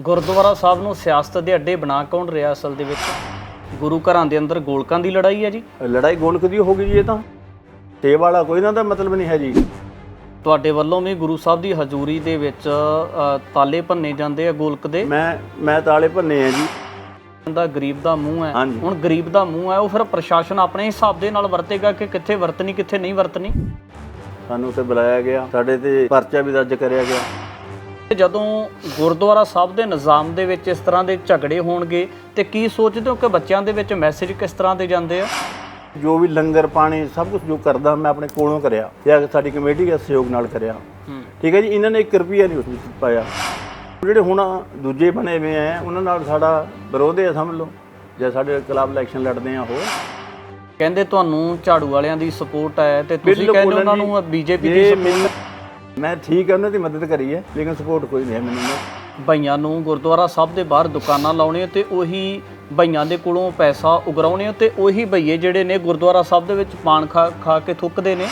ਗੁਰਦੁਆਰਾ ਸਾਹਿਬ ਨੂੰ ਸਿਆਸਤ ਦੇ ਅੱਡੇ ਬਣਾ ਕੌਣ ਰਿਹਾ ਅਸਲ ਦੇ ਵਿੱਚ? ਗੁਰੂ ਘਰਾਂ ਦੇ ਅੰਦਰ ਗੋਲਕਾਂ ਦੀ ਲੜਾਈ ਹੈ ਜੀ? ਲੜਾਈ ਗੋਲਕ ਦੀ ਹੋ ਗਈ ਜੀ ਇਹ ਤਾਂ। ਤੇ ਵਾਲਾ ਕੋਈ ਨਾ ਦਾ ਮਤਲਬ ਨਹੀਂ ਹੈ ਜੀ। ਤੁਹਾਡੇ ਵੱਲੋਂ ਵੀ ਗੁਰੂ ਸਾਹਿਬ ਦੀ ਹਜ਼ੂਰੀ ਦੇ ਵਿੱਚ ਤਾਲੇ ਭੰਨੇ ਜਾਂਦੇ ਆ ਗੋਲਕ ਦੇ? ਮੈਂ ਮੈਂ ਤਾਲੇ ਭੰਨੇ ਆ ਜੀ। ਦਾ ਗਰੀਬ ਦਾ ਮੂੰਹ ਹੈ। ਹੁਣ ਗਰੀਬ ਦਾ ਮੂੰਹ ਹੈ ਉਹ ਫਿਰ ਪ੍ਰਸ਼ਾਸਨ ਆਪਣੇ ਹਿਸਾਬ ਦੇ ਨਾਲ ਵਰਤੇਗਾ ਕਿ ਕਿੱਥੇ ਵਰਤਣੀ ਕਿੱਥੇ ਨਹੀਂ ਵਰਤਣੀ? ਸਾਨੂੰ ਤੇ ਬੁਲਾਇਆ ਗਿਆ। ਸਾਡੇ ਤੇ ਪਰਚਾ ਵੀ ਦਰਜ ਕਰਿਆ ਗਿਆ। ਜਦੋਂ ਗੁਰਦੁਆਰਾ ਸਾਹਿਬ ਦੇ ਨਿਜ਼ਾਮ ਦੇ ਵਿੱਚ ਇਸ ਤਰ੍ਹਾਂ ਦੇ ਝਗੜੇ ਹੋਣਗੇ ਤੇ ਕੀ ਸੋਚਦੇ ਹੋ ਕਿ ਬੱਚਿਆਂ ਦੇ ਵਿੱਚ ਮੈਸੇਜ ਕਿਸ ਤਰ੍ਹਾਂ ਦੇ ਜਾਂਦੇ ਆ? ਜੋ ਵੀ ਲੰਗਰ ਪਾਣੀ ਸਭ ਕੁਝ ਜੋ ਕਰਦਾ ਮੈਂ ਆਪਣੇ ਕੋਲੋਂ ਕਰਿਆ ਤੇ ਸਾਡੀ ਕਮੇਟੀ ਦੇ ਸਹਿਯੋਗ ਨਾਲ ਕਰਿਆ। ਠੀਕ ਹੈ ਜੀ ਇਹਨਾਂ ਨੇ 1 ਰੁਪਿਆ ਨਹੀਂ ਉਸ ਵਿੱਚ ਪਾਇਆ। ਜਿਹੜੇ ਹੁਣ ਦੂਜੇ ਬਣੇ ਹੋਏ ਆ ਉਹਨਾਂ ਨਾਲ ਸਾਡਾ ਵਿਰੋਧ ਹੈ ਸਮਝ ਲਓ ਜੇ ਸਾਡੇ ਕਲੱਬ ਇਲੈਕਸ਼ਨ ਲੜਦੇ ਆ ਉਹ ਕਹਿੰਦੇ ਤੁਹਾਨੂੰ ਝਾੜੂ ਵਾਲਿਆਂ ਦੀ ਸਪੋਰਟ ਹੈ ਤੇ ਤੁਸੀਂ ਕਹਿੰਦੇ ਉਹਨਾਂ ਜੀ। ਨੂੰ ਬੀਜੇਪੀ ਦੀ ਜੇ ਮੈਨੂੰ ਮੈਂ ਠੀਕ ਹੈ ਉਹਨਾਂ ਦੀ ਮਦਦ ਕਰੀ ਹੈ ਲੇਕਿਨ ਸਪੋਰਟ ਕੋਈ ਨਹੀਂ ਹੈ ਮੈਨੂੰ ਬਈਆਂ ਨੂੰ ਗੁਰਦੁਆਰਾ ਸਾਹਿਬ ਦੇ ਬਾਹਰ ਦੁਕਾਨਾਂ ਲਾਉਣੀਆਂ ਤੇ ਉਹੀ ਬਈਆਂ ਦੇ ਕੋਲੋਂ ਪੈਸਾ ਉਗਰਾਉਣੇ ਤੇ ਉਹੀ ਬਈਏ ਜਿਹੜੇ ਨੇ ਗੁਰਦੁਆਰਾ ਸਾਹਿਬ ਦੇ ਵਿੱਚ ਪਾਨ ਖਾ ਖਾ ਕੇ ਥੁੱਕਦੇ ਨੇ।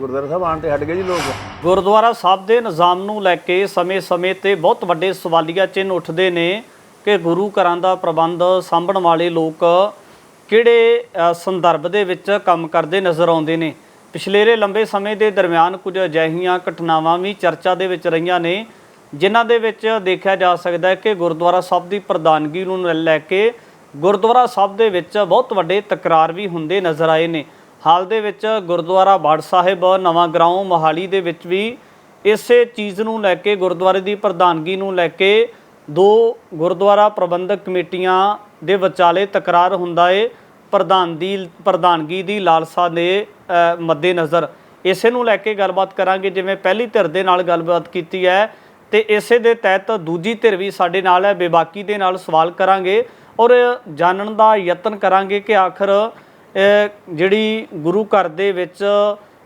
ਗੁਰਦੁਆਰਾ ਸਾਹਿਬ ਆਣ ਤੇ ਹਟ ਗਏ ਜੀ ਲੋਕ। ਗੁਰਦੁਆਰਾ ਸਾਹਿਬ ਦੇ ਨਿਜ਼ਾਮ ਨੂੰ ਲੈ ਕੇ ਸਮੇਂ-ਸਮੇਂ ਤੇ ਬਹੁਤ ਵੱਡੇ ਸਵਾਲੀਆ ਚਿੰਨ੍ਹ ਉੱਠਦੇ ਨੇ ਕਿ ਗੁਰੂ ਘਰਾਂ ਦਾ ਪ੍ਰਬੰਧ ਸਾਂਭਣ ਵਾਲੇ ਲੋਕ ਕਿਹੜੇ ਸੰਦਰਭ ਦੇ ਵਿੱਚ ਕੰਮ ਕਰਦੇ ਨਜ਼ਰ ਆਉਂਦੇ ਨੇ। ਪਿਛਲੇਰੇ ਲੰਬੇ ਸਮੇਂ ਦੇ ਦਰਮਿਆਨ ਕੁਝ ਅਜਿਹੀਆਂ ਘਟਨਾਵਾਂ ਵੀ ਚਰਚਾ ਦੇ ਵਿੱਚ ਰਹੀਆਂ ਨੇ, ਜਿਨ੍ਹਾਂ ਦੇ ਵਿੱਚ ਦੇਖਿਆ ਜਾ ਸਕਦਾ ਹੈ ਕਿ ਗੁਰਦੁਆਰਾ ਸਾਹਿਬ ਦੀ ਪ੍ਰਧਾਨਗੀ ਨੂੰ ਲੈ ਕੇ ਗੁਰਦੁਆਰਾ ਸਾਹਿਬ ਦੇ ਵਿੱਚ ਬਹੁਤ ਵੱਡੇ ਤਕਰਾਰ ਵੀ ਹੁੰਦੇ ਨਜ਼ਰ ਆਏ ਨੇ। ਹਾਲ ਦੇ ਵਿੱਚ ਗੁਰਦੁਆਰਾ ਬਾੜ ਸਾਹਿਬ, ਨਵਾਂ ਗਰਾਉਂ ਮੋਹਾਲੀ ਦੇ ਵਿੱਚ ਵੀ ਇਸੇ ਚੀਜ਼ ਨੂੰ ਲੈ ਕੇ, ਗੁਰਦੁਆਰੇ ਦੀ ਪ੍ਰਧਾਨਗੀ ਨੂੰ ਲੈ ਕੇ ਦੋ ਗੁਰਦੁਆਰਾ ਪ੍ਰਬੰਧਕ ਕਮੇਟੀਆਂ ਦੇ ਵਿਚਾਲੇ ਤਕਰਾਰ ਹੁੰਦਾ ਏ। ਪ੍ਰਧਾਨ ਦੀ ਪ੍ਰਧਾਨਗੀ ਦੀ ਲਾਲਸਾ ਦੇ ਅ, ਮੱਦੇਨਜ਼ਰ। ਇਸੇ ਨੂੰ ਲੈ ਕੇ ਗੱਲਬਾਤ ਕਰਾਂਗੇ ਜਿਵੇਂ ਪਹਿਲੀ ਧਿਰ ਦੇ ਨਾਲ ਗੱਲਬਾਤ ਕੀਤੀ ਹੈ। ਤੇ ਇਸੇ ਦੇ ਤਹਿਤ ਦੂਜੀ ਧਿਰ ਵੀ ਸਾਡੇ ਨਾਲ ਹੈ ਬੇਬਾਕੀ ਦੇ ਨਾਲ ਸਵਾਲ ਕਰਾਂਗੇ ਔਰ ਜਾਣਨ ਦਾ ਯਤਨ ਕਰਾਂਗੇ ਕਿ ਆਖਰ ਜਿਹੜੀ ਗੁਰੂ ਘਰ ਦੇ ਵਿੱਚ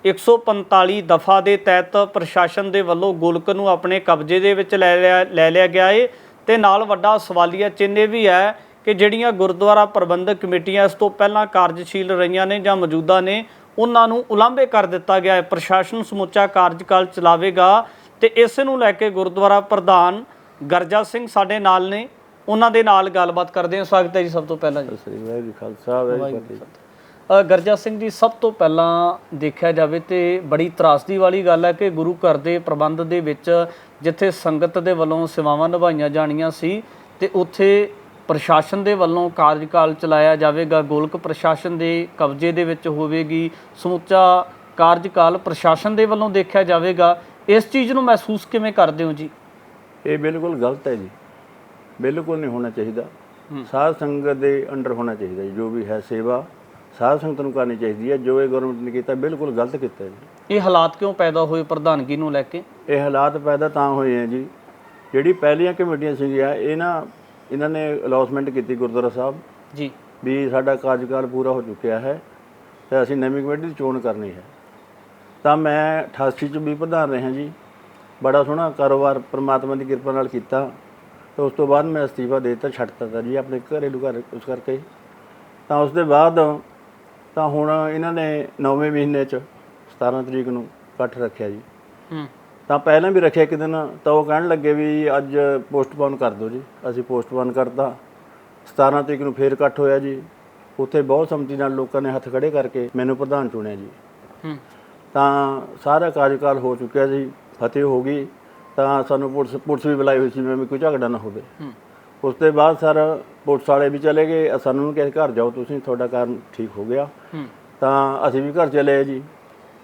145 ਦਫਾ ਦੇ ਤਹਿਤ ਪ੍ਰਸ਼ਾਸਨ ਦੇ ਵੱਲੋਂ ਗੋਲਕ ਨੂੰ ਆਪਣੇ ਕਬਜ਼ੇ ਦੇ ਵਿੱਚ ਲੈ ਲਿਆ ਲੈ ਲਿਆ ਗਿਆ ਏ। ਤੇ ਨਾਲ ਵੱਡਾ ਸਵਾਲੀਆ ਚਿੰਨ੍ਹ ਇਹ ਵੀ ਹੈ ਕਿ ਜਿਹੜੀਆਂ ਗੁਰਦੁਆਰਾ ਪ੍ਰਬੰਧਕ ਕਮੇਟੀਆਂ ਇਸ ਤੋਂ ਪਹਿਲਾਂ ਕਾਰਜਸ਼ੀਲ ਰਹੀਆਂ ਨੇ ਜਾਂ ਮੌਜੂਦਾ ਨੇ ਉਹਨਾਂ ਨੂੰ ਉਲਾਂਭੇ ਕਰ ਦਿੱਤਾ ਗਿਆ ਹੈ। ਪ੍ਰਸ਼ਾਸਨ ਸਮੁੱਚਾ ਕਾਰਜਕਾਲ ਚਲਾਵੇਗਾ ਤੇ ਇਸ ਨੂੰ ਲੈ ਕੇ ਗੁਰਦੁਆਰਾ ਪ੍ਰਧਾਨ ਗਰਜਾ ਸਿੰਘ ਸਾਡੇ ਨਾਲ ਨੇ। ਉਹਨਾਂ ਦੇ ਨਾਲ ਗੱਲਬਾਤ ਕਰਦੇ ਹਾਂ। ਸਵਾਗਤ ਹੈ ਜੀ ਸਭ ਤੋਂ ਪਹਿਲਾਂ ਜੀ। ਸ੍ਰੀ ਵਾਹਿਗੁਰੂ ਖਾਲਸਾ ਵਾਹਿਗੁਰੂ ਗਰਜਾ ਸਿੰਘ ਜੀ ਸਭ ਤੋਂ ਪਹਿਲਾਂ ਦੇਖਿਆ ਜਾਵੇ ਤੇ ਬੜੀ ਤਰਾਸਦੀ ਵਾਲੀ ਗੱਲ ਹੈ ਕਿ ਗੁਰੂ ਘਰ ਦੇ ਪ੍ਰਬੰਧ ਦੇ ਵਿੱਚ ਜਿੱਥੇ ਸੰਗਤ ਦੇ ਵੱਲੋਂ ਸੇਵਾਵਾਂ ਨਿਭਾਈਆਂ ਜਾਣੀਆਂ ਸੀ ਤੇ ਉੱਥੇ ਪ੍ਰਸ਼ਾਸਨ ਦੇ ਵੱਲੋਂ ਕਾਰਜਕਾਲ ਚਲਾਇਆ ਜਾਵੇਗਾ। ਗੋਲਕ ਪ੍ਰਸ਼ਾਸਨ ਦੇ ਕਬਜ਼ੇ ਦੇ ਵਿੱਚ ਹੋਵੇਗੀ। ਸਮੁੱਚਾ ਕਾਰਜਕਾਲ ਪ੍ਰਸ਼ਾਸਨ ਦੇ ਵੱਲੋਂ ਦੇਖਿਆ ਜਾਵੇਗਾ। ਇਸ ਚੀਜ਼ ਨੂੰ ਮਹਿਸੂਸ ਕਿਵੇਂ ਕਰਦੇ ਹੋ ਜੀ? ਇਹ ਬਿਲਕੁਲ ਗਲਤ ਹੈ ਜੀ। ਬਿਲਕੁਲ ਨਹੀਂ ਹੋਣਾ ਚਾਹੀਦਾ। ਸਾਧ ਸੰਗਤ ਦੇ ਅੰਡਰ ਹੋਣਾ ਚਾਹੀਦਾ ਜੀ। ਜੋ ਵੀ ਹੈ ਸੇਵਾ ਸਾਧ ਸੰਗਤ ਨੂੰ ਕਰਨੀ ਚਾਹੀਦੀ ਹੈ। ਜੋ ਇਹ ਗਵਰਨਮੈਂਟ ਨੇ ਕੀਤਾ ਬਿਲਕੁਲ ਗਲਤ ਕੀਤਾ ਜੀ। ਇਹ ਹਾਲਾਤ ਕਿਉਂ ਪੈਦਾ ਹੋਏ ਪ੍ਰਧਾਨਗੀ ਨੂੰ ਲੈ ਕੇ? ਇਹ ਹਾਲਾਤ ਪੈਦਾ ਤਾਂ ਹੋਏ ਆ ਜੀ। ਜਿਹੜੀ ਪਹਿਲੀਆਂ ਕਮੇਟੀਆਂ ਸੀਗੀਆਂ ਇਹ ਨਾ ਇਹਨਾਂ ਨੇ ਅਲੌਸਮੈਂਟ ਕੀਤੀ ਗੁਰਦੁਆਰਾ ਸਾਹਿਬ। ਜੀ। ਵੀ ਸਾਡਾ ਕਾਰਜਕਾਲ ਪੂਰਾ ਹੋ ਚੁੱਕਿਆ ਹੈ ਤੇ ਅਸੀਂ ਨਵੀਂ ਕਮੇਟੀ ਦੀ ਚੋਣ ਕਰਨੀ ਹੈ। ਤਾਂ ਮੈਂ 88 ਚ ਵੀ ਪ੍ਰਧਾਨ ਰਿਹਾ ਜੀ। ਬੜਾ ਸੋਹਣਾ ਕਾਰੋਬਾਰ ਪ੍ਰਮਾਤਮਾ ਦੀ ਕਿਰਪਾ ਨਾਲ ਕੀਤਾ। ਤੇ ਉਸ ਤੋਂ ਬਾਅਦ ਮੈਂ ਅਸਤੀਫਾ ਦੇ ਦਿੱਤਾ ਛੱਡਤਾ ਤਾ ਜੀ ਆਪਣੇ ਘਰੇਲੂ ਘਰ ਉਸ ਕਰਕੇ। ਤਾਂ ਉਸ ਦੇ ਬਾਅਦ ਤਾਂ ਹੁਣ ਇਹਨਾਂ ਨੇ 9ਵੇਂ ਮਹੀਨੇ ਚ 17 ਤਰੀਕ ਨੂੰ ਇਕੱਠ ਰੱਖਿਆ ਜੀ। ਹੂੰ। ਤਾਂ ਪਹਿਲਾਂ ਵੀ ਰੱਖਿਆ ਇੱਕ ਦਿਨ ਤਾਂ ਉਹ ਕਹਿਣ ਲੱਗੇ ਵੀ ਅੱਜ ਪੋਸਟਪੋਨ ਕਰ ਦਿਓ ਜੀ। ਅਸੀਂ ਪੋਸਟਪੋਨ ਕਰਤਾ। 17 ਤਰੀਕ ਨੂੰ ਫੇਰ ਇਕੱਠ ਹੋਇਆ ਜੀ। ਉੱਥੇ ਬਹੁਤ ਸੰਮਤੀ ਨਾਲ ਲੋਕਾਂ ਨੇ ਹੱਥ ਖੜੇ ਕਰਕੇ ਮੈਨੂੰ ਪ੍ਰਧਾਨ ਚੁਣਿਆ ਜੀ। ਹੂੰ। ਤਾਂ ਸਾਰਾ ਕਾਰਜਕਾਲ ਹੋ ਚੁੱਕਿਆ ਜੀ। ਫਤਿਹ ਹੋ ਗਈ। ਤਾਂ ਸਾਨੂੰ ਪੁਲਿਸ ਪੁਲਿਸ ਵੀ ਬੁਲਾਈ ਹੋਈ ਸੀ ਮੈਂ ਕੋਈ ਝਗੜਾ ਨਾ ਹੋਵੇ। ਉਸ ਤੋਂ ਬਾਅਦ ਸਰ ਪੁਲਿਸ ਵਾਲੇ ਵੀ ਚਲੇ ਗਏ। ਸਾਨੂੰ ਕਿਹਾ ਘਰ ਜਾਓ ਤੁਸੀਂ ਤੁਹਾਡਾ ਕਾਰਨ ਠੀਕ ਹੋ ਗਿਆ। ਤਾਂ ਅਸੀਂ ਵੀ ਘਰ ਚਲੇ ਜੀ।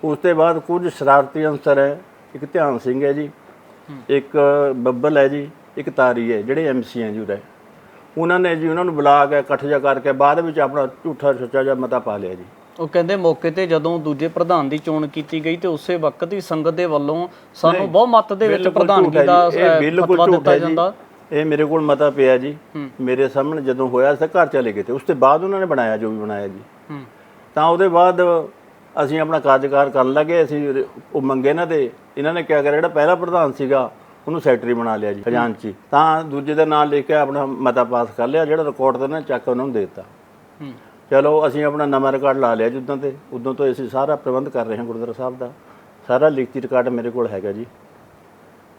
ਉਸ ਤੋਂ ਬਾਅਦ ਕੁਝ ਸ਼ਰਾਰਤੀ ਅਨਸਰ ਹੈ ਇੱਕ ਧਿਆਨ ਸਿੰਘ ਹੈ ਜੀ ਇੱਕ ਬੱਬਲ ਹੈ ਜੀ ਇੱਕ ਤਾਰੀ ਹੈ ਜਿਹੜੇ ਐਮਸੀ ਹੈ ਜੀ ਉਹਦੇ ਉਹਨਾਂ ਨੇ ਜੀ ਉਹਨਾਂ ਨੂੰ ਬੁਲਾ ਕੇ ਇਕੱਠ ਜਾ ਕਰਕੇ ਬਾਅਦ ਵਿੱਚ ਆਪਣਾ ਝੂਠਾ ਸੱਚਾ ਜਿਹਾ ਮਤਾ ਪਾ ਲਿਆ ਜੀ। ਉਹ ਕਹਿੰਦੇ ਮੌਕੇ ਤੇ ਜਦੋਂ ਦੂਜੇ ਪ੍ਰਧਾਨ ਦੀ ਚੋਣ ਕੀਤੀ ਗਈ ਤੇ ਉਸੇ ਵਕਤ ਹੀ ਸੰਗਤ ਦੇ ਵੱਲੋਂ ਸਾਨੂੰ ਬਹੁ ਮਤ ਦੇ ਵਿੱਚ ਪ੍ਰਧਾਨਗੀ ਦਾ ਫਤਵਾ ਝੂਠ ਦਿੱਤਾ ਜਾਂਦਾ। ਇਹ ਮੇਰੇ ਕੋਲ ਮਤਾ ਪਿਆ ਜੀ। ਮੇਰੇ ਸਾਹਮਣੇ ਜਦੋਂ ਹੋਇਆ ਸੀ ਘਰ ਚਲੇ ਗਏ ਤੇ ਉਸ ਤੋਂ ਬਾਅਦ ਉਹਨਾਂ ਨੇ ਬਣਾਇਆ ਜੋ ਵੀ ਬਣਾਇਆ ਜੀ। ਤਾਂ ਉਹਦੇ ਬਾਅਦ ਅਸੀਂ ਆਪਣਾ ਕਾਰਜਕਾਰ ਕਰਨ ਲੱਗੇ ਅਸੀਂ ਉਹ ਮੰਗੇ ਨਾ ਤੇ ਇਹਨਾਂ ਨੇ ਕਿਹਾ ਕਰਿਆ ਜਿਹੜਾ ਪਹਿਲਾ ਪ੍ਰਧਾਨ ਸੀਗਾ ਉਹਨੂੰ ਸੈਕਟਰੀ ਬਣਾ ਲਿਆ ਜੀ ਖਜ਼ਾਨਚੀ ਤਾਂ ਦੂਜੇ ਦਾ ਨਾਮ ਲਿਖ ਕੇ ਆਪਣਾ ਮਤਾ ਪਾਸ ਕਰ ਲਿਆ ਜਿਹੜਾ ਰਿਕਾਰਡ ਤੇ ਨਾ ਚੱਕ ਉਹਨਾਂ ਨੂੰ ਦੇ ਦਿੱਤਾ। ਚਲੋ ਅਸੀਂ ਆਪਣਾ ਨਵਾਂ ਰਿਕਾਰਡ ਲਾ ਲਿਆ ਜਿੱਦਾਂ ਤੇ। ਉਦੋਂ ਤੋਂ ਅਸੀਂ ਸਾਰਾ ਪ੍ਰਬੰਧ ਕਰ ਰਹੇ ਹਾਂ ਗੁਰਦੁਆਰਾ ਸਾਹਿਬ ਦਾ। ਸਾਰਾ ਲਿਖਤੀ ਰਿਕਾਰਡ ਮੇਰੇ ਕੋਲ ਹੈਗਾ ਜੀ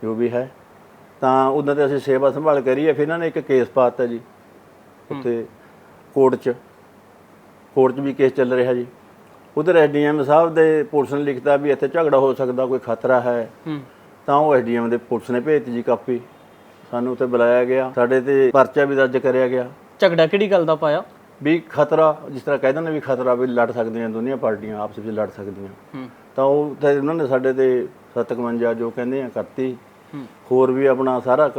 ਜੋ ਵੀ ਹੈ। ਤਾਂ ਉਹਨਾਂ ਤੇ ਅਸੀਂ ਸੇਵਾ ਸੰਭਾਲ ਕਰੀਏ ਫਿਰ ਇਹਨਾਂ ਨੇ ਇੱਕ ਕੇਸ ਪਾਤਾ ਜੀ ਉੱਥੇ ਕੋਰਟ 'ਚ। ਕੋਰਟ 'ਚ ਵੀ ਕੇਸ ਚੱਲ ਰਿਹਾ ਜੀ। ਉਧਰ ਐਸਡੀਐਮ ਸਾਹਿਬ ਦੇ ਪੁਲਿਸ ਨੇ ਲਿਖਤਾ ਵੀ ਇੱਥੇ ਝਗੜਾ ਹੋ ਸਕਦਾ ਕੋਈ ਖਤਰਾ ਹੈ। ਤਾਂ ਉਹ ਐਸਡੀਐਮ ਦੇ ਪੁਲਿਸ ਨੇ ਭੇਜਤੀ ਜੀ ਕਾਪੀ। ਸਾਨੂੰ ਉੱਥੇ ਬੁਲਾਇਆ ਗਿਆ। ਸਾਡੇ ਤੇ ਪਰਚਾ ਵੀ ਦਰਜ ਕਰਿਆ ਗਿਆ। ਝਗੜਾ ਕਿਹੜੀ ਗੱਲ ਦਾ ਪਾਇਆ? ਵੀ ਖਤਰਾ ਜਿਸ ਤਰ੍ਹਾਂ ਕਹਿੰਦੇ ਨੇ ਵੀ ਖਤਰਾ ਵੀ ਲੜ ਸਕਦੀਆਂ ਦੋਨੀਆਂ ਪਾਰਟੀਆਂ ਆਪਸ ਵਿੱਚ ਲੜ ਸਕਦੀਆਂ। ਤਾਂ ਉਹ ਤੇ ਉਹਨਾਂ ਨੇ ਸਾਡੇ ਤੇ 57 ਜੋ ਕਹਿੰਦੇ ਆ ਕਰਤੀ। ਹੋਰ ਵੀ ਆਪਣਾ ਸਾਰਾ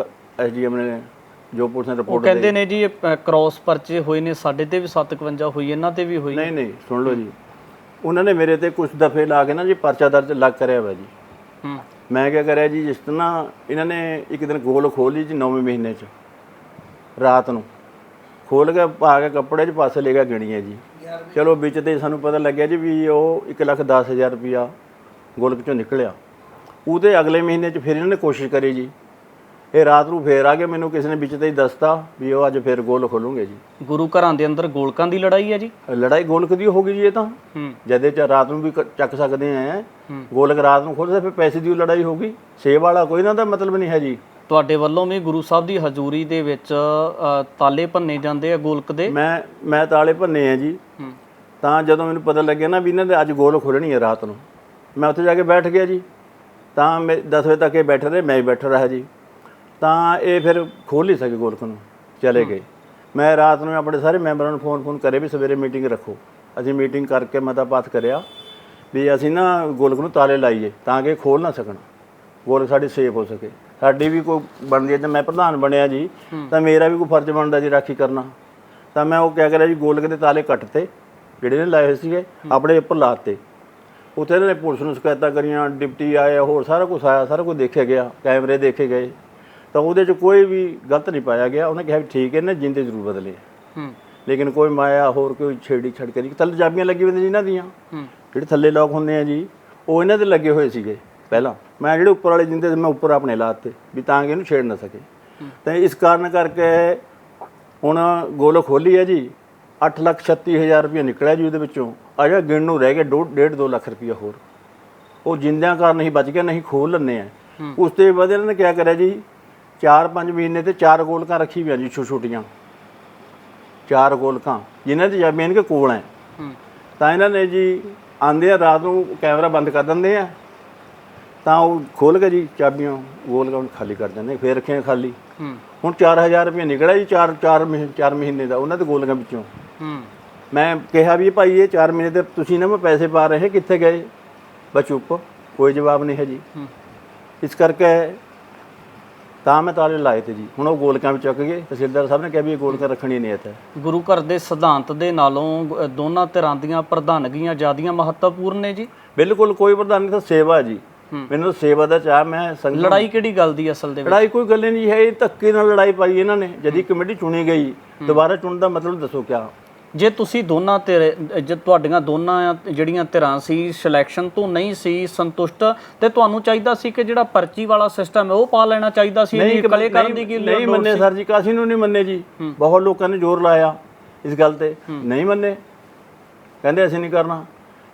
ਐਸਡੀਐਮ ਨੇ ਜੋ ਪੁਲਿਸ ਨੇ ਉਹ ਰਿਪੋਰਟ ਕਹਿੰਦੇ ਨੇ ਜੀ ਕ੍ਰਾਸ ਪਰਚੇ ਹੋਏ ਨੇ ਸਾਡੇ ਤੇ ਵੀ 57 ਹੋਈ ਇਹਨਾਂ ਤੇ ਵੀ ਹੋਈ। ਨਹੀਂ ਨਹੀਂ ਸੁਣ ਲਓ ਜੀ। ਉਹਨਾਂ ਨੇ ਮੇਰੇ ਤੇ ਕੁਝ ਦਫੇ ਲਾ ਕੇ ਨਾ ਜੀ ਪਰਚਾ ਦਰਜ ਲੱਗ ਕਰਿਆ ਵਾ ਜੀ। ਹੂੰ। ਮੈਂ ਕਿਆ ਕਰਿਆ ਜੀ ਜਿਸ ਤਰ੍ਹਾਂ ਇਹਨਾਂ ਨੇ ਇੱਕ ਦਿਨ ਗੋਲ ਖੋਲੀ ਜੀ 9ਵੇਂ ਮਹੀਨੇ 'ਚ ਰਾਤ ਨੂੰ। ਖੋਲ ਕੇ ਪਾ ਕੇ ਕੱਪੜੇ 'ਚ ਪਾਸੇ ਲੈ ਗਿਆ ਗਿਣੀਆਂ ਜੀ। ਚਲੋ ਵਿੱਚ ਤੇ ਸਾਨੂੰ ਪਤਾ ਲੱਗਿਆ ਜੀ ਵੀ ਉਹ 1 ਲੱਖ 10 ਹਜ਼ਾਰ ਰੁਪਿਆ ਗੋਲਕ 'ਚੋਂ ਨਿਕਲਿਆ। ਉਹਦੇ ਅਗਲੇ ਮਹੀਨੇ 'ਚ ਫਿਰ ਇਹਨਾਂ ਨੇ ਕੋਸ਼ਿਸ਼ ਕਰੀ ਜੀ। ਇਹ ਰਾਤ ਨੂੰ ਫੇਰ ਆ ਕੇ ਮੈਨੂੰ ਕਿਸੇ ਨੇ ਵਿੱਚ ਤੇ ਹੀ ਦੱਸਤਾ ਵੀ ਉਹ ਅੱਜ ਫੇਰ ਗੋਲ ਖੋਲੂਗੇ ਜੀ। ਗੁਰੂ ਘਰਾਂ ਦੇ ਅੰਦਰ ਗੋਲਕਾਂ ਦੀ ਲੜਾਈ ਹੈ ਜੀ? ਲੜਾਈ ਗੋਲਕ ਦੀ ਹੋ ਗਈ ਜੀ ਇਹ ਤਾਂ। ਹੂੰ। ਜਦੇ ਚ ਰਾਤ ਨੂੰ ਵੀ ਕ- ਚੱਕ ਸਕਦੇ ਆ। ਹੂੰ। ਗੋਲਕ ਰਾਤ ਨੂੰ ਖੋਲਦੇ ਫਿਰ ਪੈਸੇ ਦੀ ਓ ਲੜਾਈ ਹੋਗੀ ਸੇਵ ਵਾਲਾ ਕੋਈ ਨਾ ਦਾ ਮਤਲਬ ਨਹੀਂ ਹੈ ਜੀ। ਤੁਹਾਡੇ ਵੱਲੋਂ ਵੀ ਗੁਰੂ ਸਾਹਿਬ ਦੀ ਹਜ਼ੂਰੀ ਦੇ ਵਿੱਚ ਅ, ਤਾਲੇ ਭੰਨੇ ਜਾਂਦੇ ਆ ਗੋਲਕ ਦੇ? ਮੈਂ ਮੈਂ ਤਾਲੇ ਭੰਨੇ ਆ ਜੀ। ਹੂੰ। ਤਾਂ ਜਦੋਂ ਮੈਨੂੰ ਪਤਾ ਲੱਗਿਆ ਨਾ ਵੀ ਇਹਨਾਂ ਦੇ ਅੱਜ ਗੋਲ ਖੋਲਣੀ ਹੈ ਰਾਤ ਨੂੰ ਮੈਂ ਉੱਥੇ ਜਾ ਕੇ ਬੈਠ ਗਿਆ ਜੀ। ਤਾਂ ਮੈਂ 10 ਵਜੇ ਤੱਕ ਇਹ ਬੈਠੇ ਰਹੇ ਮੈਂ ਹੀ ਬੈਠਾ ਰਿਹਾ ਜੀ। ਤਾਂ ਇਹ ਫਿਰ ਖੋਲ ਨਹੀਂ ਸਕੇ ਗੋਲਕ ਨੂੰ ਚਲੇ ਗਏ। ਮੈਂ ਰਾਤ ਨੂੰ ਆਪਣੇ ਸਾਰੇ ਮੈਂਬਰਾਂ ਨੂੰ ਫੋਨ ਫੋਨ ਕਰੇ ਵੀ ਸਵੇਰੇ ਮੀਟਿੰਗ ਰੱਖੋ। ਅਸੀਂ ਮੀਟਿੰਗ ਕਰਕੇ ਮਤਾ ਪਾਸ ਕਰਿਆ ਵੀ ਅਸੀਂ ਨਾ ਗੋਲਕ ਨੂੰ ਤਾਲੇ ਲਾਈਏ ਤਾਂ ਕਿ ਖੋਲ ਨਾ ਸਕਣ। ਗੋਲਕ ਸਾਡੀ ਸੇਫ ਹੋ ਸਕੇ। ਸਾਡੀ ਵੀ ਕੋਈ ਬਣਦੀ ਹੈ ਜੇ ਮੈਂ ਪ੍ਰਧਾਨ ਬਣਿਆ ਜੀ ਤਾਂ ਮੇਰਾ ਵੀ ਕੋਈ ਫਰਜ਼ ਬਣਦਾ ਜੀ ਰਾਖੀ ਕਰਨਾ। ਤਾਂ ਮੈਂ ਉਹ ਕਿਆ ਕਰਿਆ ਜੀ ਗੋਲਕ ਦੇ ਤਾਲੇ ਕੱਟਤੇ ਜਿਹੜੇ ਨੇ ਲਾਏ ਹੋਏ ਸੀਗੇ ਆਪਣੇ ਉੱਪਰ ਲਾਤੇ। ਉੱਥੇ ਇਹਨਾਂ ਨੇ ਪੁਲਿਸ ਨੂੰ ਸ਼ਿਕਾਇਤਾਂ ਕਰੀਆਂ ਡਿਪਟੀ ਆਏ ਹੋਰ ਸਾਰਾ ਕੁਝ ਆਇਆ ਸਾਰਾ ਕੁਝ ਦੇਖਿਆ ਗਿਆ ਕੈਮਰੇ ਦੇਖੇ ਗਏ। ਤਾਂ ਉਹਦੇ 'ਚ ਕੋਈ ਵੀ ਗਲਤ ਨਹੀਂ ਪਾਇਆ ਗਿਆ। ਉਹਨੇ ਕਿਹਾ ਵੀ ਠੀਕ ਹੈ ਨਾ ਜਿੰਦੇ ਜ਼ਰੂਰ ਬਦਲੇ। ਹੂੰ। ਲੇਕਿਨ ਕੋਈ ਮਾਇਆ ਹੋਰ ਕੋਈ ਛੇੜੀ ਛੜ ਕਰੀ ਥੱਲੇ ਚਾਬੀਆਂ ਲੱਗੀ ਜੀ ਇਹਨਾਂ ਦੀਆਂ। ਹੂੰ। ਜਿਹੜੇ ਥੱਲੇ ਲੋਕ ਹੁੰਦੇ ਆ ਜੀ ਉਹ ਇਹਨਾਂ ਦੇ ਲੱਗੇ ਹੋਏ ਸੀਗੇ ਪਹਿਲਾਂ। ਮੈਂ ਜਿਹੜੇ ਉੱਪਰ ਵਾਲੇ ਜਿੰਦੇ ਮੈਂ ਉੱਪਰ ਆਪਣੇ ਲਾਤੇ ਵੀ ਤਾਂ ਕਿ ਇਹਨੂੰ ਛੇੜ ਨਾ ਸਕੇ। ਤਾਂ ਇਸ ਕਾਰਨ ਕਰਕੇ ਹੁਣ ਗੋਲ ਖੋਲੀ ਹੈ ਜੀ 836000 ਰੁਪਏ ਨਿਕਲਿਆ ਜੀ ਉਹਦੇ ਵਿੱਚੋਂ। ਅਜਾ ਗਿਣ ਨੂੰ ਰਹਿ ਗਏ 1.5 2 ਲੱਖ ਰੁਪਏ ਹੋਰ। ਉਹ ਜਿੰਦਿਆਂ ਕਾਰਨ ਨਹੀਂ ਬਚ ਗਿਆ ਨਹੀਂ ਖੋਲ ਲੈਂਦੇ ਆ। ਉਸ ਤੋਂ ਬਾਅਦ ਇਹਨਾਂ ਨੇ ਕੀ ਕਰਿਆ ਜੀ 4-5 ਮਹੀਨੇ ਤੇ ਚਾਰ ਗੋਲਕਾਂ ਰੱਖੀ ਹੋਈਆਂ ਜੀ ਛੋ ਛੋਟੀਆਂ। ਚਾਰ ਗੋਲਕਾਂ ਜਿਨ੍ਹਾਂ ਦੀ ਜ਼ਮੀਨ ਕੇ ਕੋਲ ਹੈ। ਤਾਂ ਇਹਨਾਂ ਨੇ ਜੀ ਆਂਦੇ ਆ ਰਾਤ ਨੂੰ ਕੈਮਰਾ ਬੰਦ ਕਰ ਦਿੰਦੇ ਆ। ਤਾਂ ਉਹ ਖੋਲ ਕੇ ਜੀ ਚਾਬੀਆਂ ਗੋਲ ਗਾਉਂ ਖਾਲੀ ਕਰ ਦਿੰਦੇ ਫਿਰ ਰੱਖੀਆਂ ਖਾਲੀ। ਹੁਣ 4000 ਰੁਪਏ ਨਿਕਲਿਆ ਜੀ 4 4 ਮਹੀਨੇ 4 ਮਹੀਨੇ ਦਾ ਉਹਨਾਂ ਦੇ ਗੋਲਕਾਂ ਵਿੱਚੋਂ। ਮੈਂ ਕਿਹਾ ਵੀ ਭਾਈ ਇਹ 4 ਮਹੀਨੇ ਤੇ ਤੁਸੀਂ ਨਾ ਮੈਂ ਪੈਸੇ ਪਾ ਰਹੇ ਕਿੱਥੇ ਗਏ? ਬਸ ਚੁੱਪ ਕੋਈ ਜਵਾਬ ਨਹੀਂ ਹੈ ਜੀ। ਇਸ ਕਰਕੇ ਤਾਂ ਮੈਂ ਤਾਲੇ ਲਾਏ ਤੇ ਜੀ। ਹੁਣ ਉਹ ਗੋਲਕਾਂ ਵਿੱਚ ਚੁੱਕ ਗਏ ਤਹਿਸੀਲਦਾਰ ਸਾਹਿਬ ਨੇ ਕਿਹਾ ਵੀ ਇਹ ਗੋਲਕਾਂ ਰੱਖਣੀ ਨਹੀਂ ਇੱਥੇ। ਗੁਰੂ ਘਰ ਦੇ ਸਿਧਾਂਤ ਦੇ ਨਾਲੋਂ ਅ, ਦੋਨਾਂ ਧਿਰਾਂ ਦੀਆਂ ਪ੍ਰਧਾਨਗੀਆਂ ਜ਼ਿਆਦੀਆਂ ਮਹੱਤਵਪੂਰਨ ਨੇ ਜੀ। ਬਿਲਕੁਲ ਕੋਈ ਪ੍ਰਧਾਨ ਨਹੀਂ ਤਾਂ ਸੇਵਾ ਜੀ। ਮੈਨੂੰ ਤਾਂ ਸੇਵਾ ਦਾ ਚਾਹ ਮੈਂ ਸੰਗਤ ਲੜਾਈ ਕਿਹੜੀ ਗੱਲ ਦੀ ਅਸਲ ਦੇ ਵਿੱਚ? ਲੜਾਈ ਕੋਈ ਗੱਲ ਹੀ ਨਹੀਂ ਹੈ ਇਹ ਧੱਕੇ ਨਾਲ ਲੜਾਈ ਪਾਈ ਇਹਨਾਂ ਨੇ। ਜਦੀ ਕਮੇਟੀ ਚੁਣੀ ਗਈ ਦੁਬਾਰਾ ਚੁਣਨ ਦਾ ਮਤਲਬ ਦੱਸੋ ਕਿਆ? ਜੇ ਤੁਸੀਂ ਦੋਨਾਂ ਧਿਰ ਜੇ ਤੁਹਾਡੀਆਂ ਦੋਨਾਂ ਜਿਹੜੀਆਂ ਧਿਰਾਂ ਸੀ ਸਿਲੈਕਸ਼ਨ ਤੋਂ ਨਹੀਂ ਸੀ ਸੰਤੁਸ਼ਟ ਤੇ ਤੁਹਾਨੂੰ ਚਾਹੀਦਾ ਸੀ ਕਿ ਜਿਹੜਾ ਪਰਚੀ ਵਾਲਾ ਸਿਸਟਮ ਹੈ ਉਹ ਪਾ ਲੈਣਾ ਚਾਹੀਦਾ ਸੀ ਨਹੀਂ ਇਕੱਲੇ ਕਰਨ ਦੀ ਕੀ ਨਹੀਂ ਮੰਨੇ ਸਰ ਜੀ ਕਾਸੀ ਨੂੰ ਨਹੀਂ ਮੰਨੇ ਜੀ। ਬਹੁਤ ਲੋਕਾਂ ਨੇ ਜ਼ੋਰ ਲਾਇਆ ਇਸ ਗੱਲ ਤੇ। ਨਹੀਂ ਮੰਨੇ। ਕਹਿੰਦੇ ਅਸੀਂ ਨਹੀਂ ਕਰਨਾ।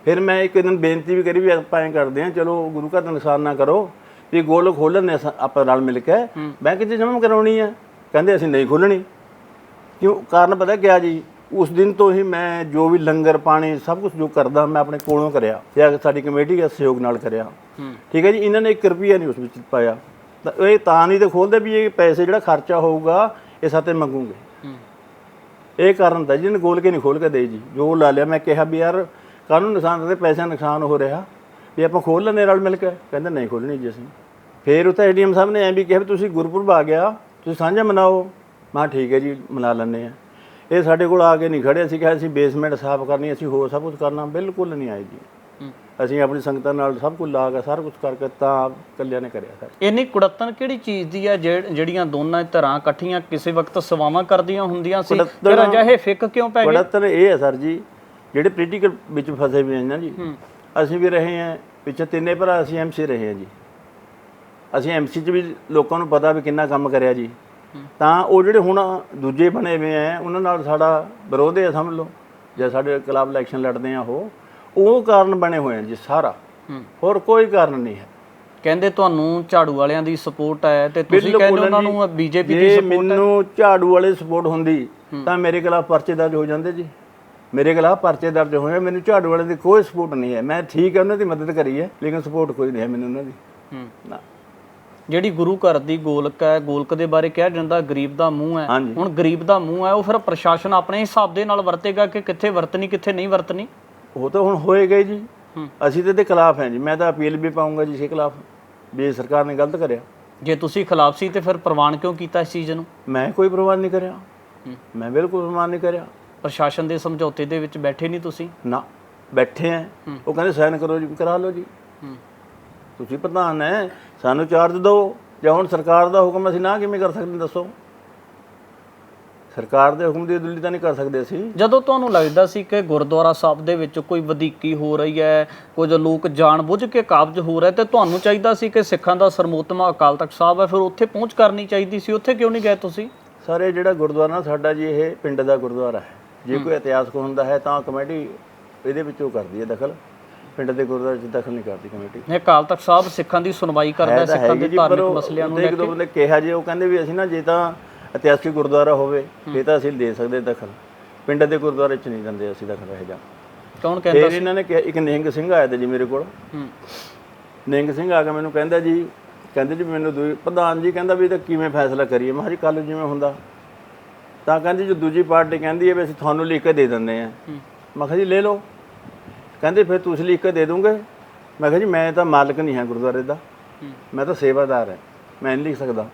ਫਿਰ ਮੈਂ ਇੱਕ ਦਿਨ ਬੇਨਤੀ ਵੀ ਕਰੀ ਵੀ ਆਪਾਂ ਐਂ ਕਰਦੇ ਹਾਂ ਚਲੋ ਗੁਰੂ ਘਰ ਦਾ ਨੁਕਸਾਨ ਨਾ ਕਰੋ ਵੀ ਗੋਲ ਖੋਲਣ ਨੇ ਆਪਾਂ ਨਾਲ ਮਿਲ ਕੇ। ਬੈਂਕ 'ਚ ਜਮ੍ਹਾਂ ਕਰਾਉਣੀ ਆ। ਕਹਿੰਦੇ ਅਸੀਂ ਨਹੀਂ ਖੋਲਣੀ ਕਿਉਂ? ਕਾਰਨ ਪਤਾ ਕਿਆ ਜੀ? ਉਸ ਦਿਨ ਤੋਂ ਹੀ ਮੈਂ ਜੋ ਵੀ ਲੰਗਰ ਪਾਣੀ ਸਭ ਕੁਝ ਜੋ ਕਰਦਾ ਮੈਂ ਆਪਣੇ ਕੋਲੋਂ ਕਰਿਆ ਜਾਂ ਸਾਡੀ ਕਮੇਟੀ ਦੇ ਸਹਿਯੋਗ ਨਾਲ ਕਰਿਆ। ਠੀਕ ਹੈ ਜੀ? ਇਹਨਾਂ ਨੇ 1 ਰੁਪਿਆ ਨਹੀਂ ਉਸ ਵਿੱਚ ਪਾਇਆ। ਤਾਂ ਇਹ ਤਾਂ ਨਹੀਂ ਤੇ ਖੋਲਦੇ ਵੀ ਇਹ ਪੈਸੇ ਜਿਹੜਾ ਖਰਚਾ ਹੋਊਗਾ ਇਹ ਸਾਤੇ ਮੰਗੂਗੇ। ਇਹ ਕਾਰਨ ਤਾਂ ਜਿਹਨੇ ਗੋਲ ਕੇ ਨਹੀਂ ਖੋਲ ਕੇ ਦੇ ਜੀ। ਜੋ ਲਾ ਲਿਆ ਮੈਂ ਕਿਹਾ ਵੀ ਯਾਰ ਕਾਨੂੰਨ ਨੁਕਸਾਨ ਤੇ ਪੈਸਾ ਨੁਕਸਾਨ ਹੋ ਰਿਹਾ। ਵੀ ਆਪਾਂ ਖੋਲ ਲੈਂਦੇ ਰਲ ਮਿਲ ਕੇ। ਕਹਿੰਦੇ ਨਹੀਂ ਖੋਲਣੀ ਜੀ ਅਸੀਂ। ਫੇਰ ਉੱਥੇ ਏਡੀਐਮ ਸਾਹਿਬ ਨੇ ਐਂ ਵੀ ਕਿਹਾ ਵੀ ਤੁਸੀਂ ਗੁਰਪੁਰਬ ਆ ਗਿਆ ਤੁਸੀਂ ਸਾਂਝਾ ਮਨਾਓ। ਮੈਂ ਠੀਕ ਹੈ ਜੀ ਮਨਾ ਲੈਂਦੇ ਆ ਇਹ ਸਾਡੇ ਕੋਲ ਆ ਕੇ ਨਹੀਂ ਖੜੇ ਅਸੀਂ ਕਿਹਾ ਅਸੀਂ ਬੇਸਮੈਂਟ ਸਾਫ਼ ਕਰਨੀ ਅਸੀਂ ਹੋਰ ਸਭ ਕੁਝ ਕਰਨਾ ਬਿਲਕੁਲ ਨਹੀਂ ਆਏ ਜੀ। ਅਸੀਂ ਆਪਣੀ ਸੰਗਤਾਂ ਨਾਲ ਸਭ ਕੁਝ ਲਾ ਕੇ ਸਾਰਾ ਕੁਝ ਕਰਕੇ ਤਾਂ ਕੱਲਿਆਂ ਨੇ ਕਰਿਆ ਸਰ। ਇੰਨੀ ਕੁੜੱਤਨ ਕਿਹੜੀ ਚੀਜ਼ ਦੀ ਹੈ ਜਿਹ- ਜਿਹੜੀਆਂ ਦੋਨਾਂ ਧਿਰਾਂ ਇਕੱਠੀਆਂ ਕਿਸੇ ਵਕਤ ਸੇਵਾਵਾਂ ਕਰਦੀਆਂ ਹੁੰਦੀਆਂ ਸੀ? ਕੁੜੱਤਣ- ਫਿਰ ਅਜਿਹੇ ਫਿੱਕ ਕਿਉਂ ਪੈ ਗਏ? ਬੜਾ ਤਾਂ ਇਹ ਹੈ ਸਰ ਜੀ ਜਿਹੜੇ ਪੋਲੀਟੀਕਲ ਵਿੱਚ ਫਸੇ ਹੋਏ ਹਨ ਨਾ ਜੀ। ਅਸੀਂ ਵੀ ਰਹੇ ਹਾਂ ਪਿੱਛੇ ਤਿੰਨੇ ਭਰਾ ਅਸੀਂ ਐਮਸੀ ਰਹੇ ਹਾਂ ਜੀ। ਅਸੀਂ ਐਮਸੀ 'ਚ ਵੀ ਲੋਕਾਂ ਨੂੰ ਪਤਾ ਵੀ ਕਿੰਨਾ ਕੰਮ ਕਰਿਆ ਜੀ। ਤਾਂ ਉਹ ਜਿਹੜੇ ਹੁਣ ਦੂਜੇ ਬਣੇ ਹੋਏ ਆ ਉਹਨਾਂ ਨਾਲ ਸਾਡਾ ਵਿਰੋਧ ਹੈ ਸਮਝ ਲਓ ਜੇ ਸਾਡੇ ਕਲੱਬ ਇਲੈਕਸ਼ਨ ਲੜਦੇ ਆ ਉਹ ਉਹ ਕਾਰਨ ਬਣੇ ਹੋਏ ਆ ਜੀ ਸਾਰਾ। ਹੋਰ ਕੋਈ ਕਾਰਨ ਨਹੀਂ ਹੈ। ਕਹਿੰਦੇ ਤੁਹਾਨੂੰ ਝਾੜੂ ਵਾਲਿਆਂ ਦੀ ਸਪੋਰਟ ਹੈ ਤੇ ਤੁਸੀਂ ਕਹਿੰਦੇ ਉਹਨਾਂ। ਨੂੰ ਬੀਜੇਪੀ ਦੀ ਸਪੋਰਟ ਹੈ। ਮੈਨੂੰ ਝਾੜੂ ਵਾਲੇ ਸਪੋਰਟ ਹੁੰਦੀ ਤਾਂ ਮੇਰੇ ਖਿਲਾਫ ਪਰਚੇ ਦਰਜ ਹੋ ਜਾਂਦੇ ਜੀ। ਮੇਰੇ ਖਿਲਾਫ ਪਰਚੇ ਦਰਜ ਹੋਏ ਮੈਨੂੰ ਝਾੜੂ ਵਾਲੇ ਦੀ ਕੋਈ ਸਪੋਰਟ ਨਹੀਂ ਹੈ। ਮੈਂ ਠੀਕ ਹੈ ਉਹਨਾਂ ਦੀ ਮਦਦ ਕਰੀ ਹੈ ਲੇਕਿਨ ਸਪੋਰਟ ਕੋਈ ਨਹੀਂ ਹੈ ਮੈਨੂੰ ਉਹਨਾਂ ਦੀ। ਹੂੰ। ਨਾ। ਜਿਹੜੀ ਗੁਰੂ ਘਰ ਦੀ ਗੋਲਕ ਹੈ ਗੋਲਕ ਦੇ ਬਾਰੇ ਕਿਹਾ ਜਾਂਦਾ ਗਰੀਬ ਦਾ ਮੂੰਹ ਹੈ। ਹਾਂਜੀ। ਹੁਣ ਗਰੀਬ ਦਾ ਮੂੰਹ ਹੈ ਉਹ ਫਿਰ ਪ੍ਰਸ਼ਾਸਨ ਆਪਣੇ ਹਿਸਾਬ ਦੇ ਨਾਲ ਵਰਤੇਗਾ ਕਿ ਕਿੱਥੇ ਵਰਤਣੀ ਕਿੱਥੇ ਨਹੀਂ ਵਰਤਣੀ? ਉਹ ਤਾਂ ਹੁਣ ਹੋਏਗਾ ਹੀ ਜੀ। ਹੂੰ। ਅਸੀਂ ਤੇ ਇਹਦੇ ਖਿਲਾਫ ਹਾਂ ਜੀ। ਮੈਂ ਤਾਂ ਅਪੀਲ ਵੀ ਪਾਉਂਗਾ ਜੀ ਇਸੇ ਖਿਲਾਫ ਵੀ ਇਹ ਸਰਕਾਰ ਨੇ ਗਲਤ ਕਰਿਆ। ਜੇ ਤੁਸੀਂ ਖਿਲਾਫ ਸੀ ਤੇ ਫਿਰ ਪ੍ਰਵਾਨ ਕਿਉਂ ਕੀਤਾ ਇਸ ਚੀਜ਼ ਨੂੰ? ਮੈਂ ਕੋਈ ਪ੍ਰਵਾਨ ਨਹੀਂ ਕਰਿਆ। ਹੂੰ। ਮੈਂ ਬਿਲਕੁਲ ਪ੍ਰਵਾਨ ਨਹੀਂ ਕਰਿਆ। ਪ੍ਰਸ਼ਾਸਨ ਦੇ ਸਮਝੌਤੇ ਦੇ ਵਿੱਚ ਬੈਠੇ ਨਹੀਂ ਤੁਸੀਂ? ਨਾ ਬੈਠੇ ਆ। ਉਹ ਕਹਿੰਦੇ ਸਾਈਨ ਕਰੋ ਜੀ ਕਰਾ ਲਓ ਜੀ। ਹੂੰ। ਤੁਸੀਂ ਪ੍ਰਧਾਨ ਹੈ ਸਾਨੂੰ ਚਾਰਜ ਦਿਓ। ਜਾਂ ਹੁਣ ਸਰਕਾਰ ਦਾ ਹੁਕਮ ਅਸੀਂ ਨਾ ਕਿਵੇਂ ਕਰ ਸਕਦੇ ਦੱਸੋ? ਸਰਕਾਰ ਦੇ ਹੁਕਮ ਦੀ ਉਲੰਘਣਾ ਤਾਂ ਨਹੀਂ ਕਰ ਸਕਦੇ ਅਸੀਂ। ਜਦੋਂ ਤੁਹਾਨੂੰ ਲੱਗਦਾ ਸੀ ਕਿ ਗੁਰਦੁਆਰਾ ਸਾਹਿਬ ਦੇ ਵਿੱਚ ਕੋਈ ਵਧੀਕੀ ਹੋ ਰਹੀ ਹੈ ਕੁਝ ਲੋਕ ਜਾਣਬੁੱਝ ਕੇ ਕਾਬਜ ਹੋ ਰਹੇ ਤੇ ਤੁਹਾਨੂੰ ਚਾਹੀਦਾ ਸੀ ਕਿ ਸਿੱਖਾਂ ਦਾ ਸਰਮੋਤਮਾ ਅਕਾਲ ਤਖਤ ਸਾਹਿਬ ਹੈ ਫਿਰ ਉੱਥੇ ਪਹੁੰਚ ਕਰਨੀ ਚਾਹੀਦੀ ਸੀ। ਉੱਥੇ ਕਿਉਂ ਨਹੀਂ ਗਏ ਤੁਸੀਂ? ਸਾਰੇ ਜਿਹੜਾ ਗੁਰਦੁਆਰਾ ਸਾਡਾ ਜੀ ਇਹ ਪਿੰਡ ਦਾ ਗੁਰਦੁਆਰਾ ਹੈ। ਜੇ ਕੋਈ ਇਤਿਹਾਸਕ ਹੁੰਦਾ ਹੈ ਤਾਂ ਕਮੇਟੀ ਇਹਦੇ ਵਿੱਚੋਂ ਕਰਦੀ ਹੈ ਦਖਲ। ਪਿੰਡ ਦੇ ਗੁਰਦੁਆਰੇ 'ਚ ਦਖਲ ਨਹੀਂ ਕਰਦੀ ਕਮੇਟੀ। ਇਹ ਅਕਾਲ ਤਖਤ ਸਾਹਿਬ ਸਿੱਖਾਂ ਦੀ ਸੁਣਵਾਈ ਕਰਦਾ ਹੈ ਸਿੱਖਾਂ ਦੇ ਧਾਰਮਿਕ ਮਸਲਿਆਂ ਨੂੰ ਲੈ ਕੇ। ਬੰਦੇ ਕਿਹਾ ਜੀ ਉਹ ਕਹਿੰਦੇ ਵੀ ਅਸੀਂ ਨਾ ਜੇ ਤਾਂ ਇਤਿਹਾਸਿਕ ਗੁਰਦੁਆਰਾ ਹੋਵੇ ਇਹ ਤਾਂ ਅਸੀਂ ਦੇ ਸਕਦੇ ਦਖਲ। ਪਿੰਡ ਦੇ ਗੁਰਦੁਆਰੇ 'ਚ ਨਹੀਂ ਦਿੰਦੇ ਅਸੀਂ ਦਖਲ ਇਹ ਜਾ ਕੌਣ ਕਹਿੰਦਾ ਫਿਰ ਇਹਨਾਂ ਨੇ ਕਿਹਾ ਇੱਕ ਨਿਹੰਗ ਸਿੰਘ ਆਇਆ ਤੇ ਜੀ ਮੇਰੇ ਕੋਲ। ਹੂੰ। ਨਿਹੰਗ ਸਿੰਘ ਆ ਕੇ ਮੈਨੂੰ ਕਹਿੰਦਾ ਜੀ ਕਹਿੰਦੇ ਜੀ ਮੈਨੂੰ ਦੂਜੀ ਪ੍ਰਧਾਨ ਜੀ ਕਹਿੰਦਾ ਵੀ ਇਹ ਤਾਂ ਕਿਵੇਂ ਫੈਸਲਾ ਕਰੀਏ? ਮੈਂ ਕਿਹਾ ਜੀ ਕੱਲ ਜਿਵੇਂ ਹੁੰਦਾ। ਤਾਂ ਕਹਿੰਦੇ ਜੋ ਦੂਜੀ ਪਾਰਟੀ ਕਹਿੰਦੀ ਹੈ ਵੀ ਅਸੀਂ ਤੁਹਾਨੂੰ ਲਿਖ ਕੇ ਦੇ ਦਿੰਦੇ ਆ ਹੂੰ। ਮੈਂ ਕਿਹਾ ਜੀ ਲੈ ਲਓ। ਕਹਿੰਦੇ ਫਿਰ ਤੁਸੀਂ ਲਿਖ ਕੇ ਦੇ ਦੋਗੇ? ਮੈਂ ਕਿਹਾ ਜੀ ਮੈਂ ਤਾਂ ਮਾਲਕ ਨਹੀਂ ਹਾਂ ਗੁਰਦੁਆਰੇ ਦਾ। ਮੈਂ ਤਾਂ ਸੇਵਾਦਾਰ ਹਾਂ। ਮੈਂ ਨਹੀਂ ਲਿਖ ਸਕਦਾ।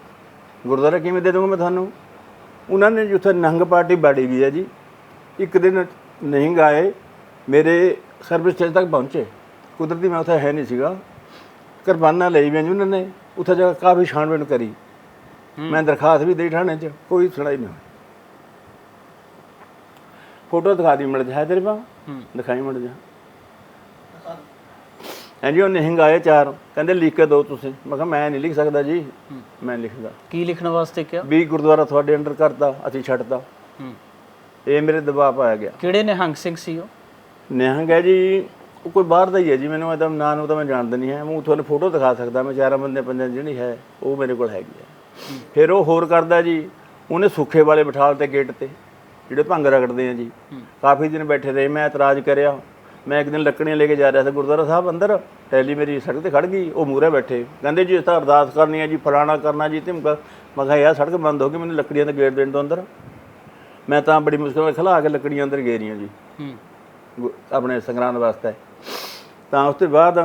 ਗੁਰਦੁਆਰਾ ਕਿਵੇਂ ਦੇ ਦੂੰਗਾ ਮੈਂ ਤੁਹਾਨੂੰ? ਉਹਨਾਂ ਨੇ ਜਿੱਥੇ ਨੰਗ ਪਾਰਟੀ ਬਾੜੀ ਵੀ ਹੈ ਜੀ। ਇੱਕ ਦਿਨ ਨਹੀਂ ਗਾਏ ਮੇਰੇ ਸਰਵਿਸ ਸਟੇਜ ਤੱਕ ਪਹੁੰਚੇ। ਕੁਦਰਤੀ ਮੈਂ ਉੱਥੇ ਹੈ ਨਹੀਂ ਸੀਗਾ। ਕੁਰਬਾਨਾ ਲਈ ਵੀ ਉਹਨਾਂ ਨੇ। ਉੱਥੇ ਜਾ ਕੇ ਕਾਫੀ ਛਾਣਬੀਣ ਕਰੀ। ਮੈਂ ਦਰਖਾਸਤ ਵੀ ਦੇ ਥਾਣੇ 'ਚ ਕੋਈ ਸੁਣਾਈ ਨਹੀਂ ਫੋਟੋ ਦਿਖਾ ਦੀ ਮਿਲ ਜਾ ਤੇਰੇ ਪਾ। ਦਿਖਾਈ ਮਿਲ ਜਾ। ਹਾਂਜੀ ਉਹ ਨਿਹੰਗ ਆਏ ਚਾਰ ਕਹਿੰਦੇ ਲਿਖ ਕੇ ਦਿਓ ਤੁਸੀਂ। ਮੈਂ ਕਿਹਾ ਮੈਂ ਨਹੀਂ ਲਿਖ ਸਕਦਾ ਜੀ। ਮੈਂ ਲਿਖਦਾ। ਕੀ ਲਿਖਣ ਵਾਸਤੇ ਕਿਹਾ? ਵੀ ਗੁਰਦੁਆਰਾ ਤੁਹਾਡੇ ਅੰਡਰ ਕਰਤਾ ਅਸੀਂ ਛੱਡਤਾ। ਇਹ ਮੇਰੇ ਦਬਾਅ ਪਾਇਆ ਗਿਆ। ਕਿਹੜੇ ਨਿਹੰਗ ਸਿੰਘ ਸੀ ਉਹ? ਨਿਹੰਗ ਹੈ ਜੀ ਉਹ ਕੋਈ ਬਾਹਰ ਦਾ ਹੀ ਹੈ ਜੀ ਮੈਨੂੰ ਇਹਦਾ ਨਾਂ ਨੂੰ ਤਾਂ ਮੈਂ ਜਾਣਦਾ ਨਹੀਂ ਹੈ। ਮੈਂ ਤੁਹਾਨੂੰ ਫੋਟੋ ਦਿਖਾ ਸਕਦਾ ਮੈਂ ਚਾਰਾਂ ਬੰਦੇ ਪੰਜਾਂ ਜਿਹੜੀ ਹੈ ਉਹ ਮੇਰੇ ਕੋਲ ਹੈਗੀ ਹੈ। ਫਿਰ ਉਹ ਹੋਰ ਕਰਦਾ ਜੀ ਉਹਨੇ ਸੁੱਖੇ ਵਾਲੇ ਬਿਠਾਲ ਤੇ ਗੇਟ ਤੇ ਜਿਹੜੇ ਭੰਗ ਰਗੜਦੇ ਆ ਜੀ। ਕਾਫੀ ਦਿਨ ਬੈਠੇ ਰਹੇ ਮੈਂ ਇਤਰਾਜ਼ ਕਰਿਆ। ਮੈਂ ਇੱਕ ਦਿਨ ਲੱਕੜੀਆਂ ਲੈ ਕੇ ਜਾ ਰਿਹਾ ਸੀ ਗੁਰਦੁਆਰਾ ਸਾਹਿਬ ਅੰਦਰ ਟੈਲੀ ਮੇਰੀ ਸੜਕ ਤੇ ਖੜ ਗਈ ਉਹ ਮੂਹਰੇ ਬੈਠੇ। ਕਹਿੰਦੇ ਜੀ ਇਸ ਤਾਂ ਅਰਦਾਸ ਕਰਨੀ ਹੈ ਜੀ ਫਲਾਣਾ ਕਰਨਾ ਜੀ ਤੇ ਮੈਂ ਕਿਹਾ ਯਾਰ ਸੜਕ ਬੰਦ ਹੋ ਗਈ ਮੈਨੂੰ ਲੱਕੜੀਆਂ ਦਾ ਗੇਟ ਦੇਣ ਤੋਂ ਅੰਦਰ। ਮੈਂ ਤਾਂ ਬੜੀ ਮੁਸ਼ਕਲ ਨਾਲ ਖਲਾ ਕੇ ਲੱਕੜੀਆਂ ਅੰਦਰ ਗੇਰੀਆਂ ਜੀ। ਆਪਣੇ ਸੰਗਰਾਂਦ ਵਾਸਤੇ। ਤਾਂ ਉਸ ਤੋਂ ਬਾਅਦ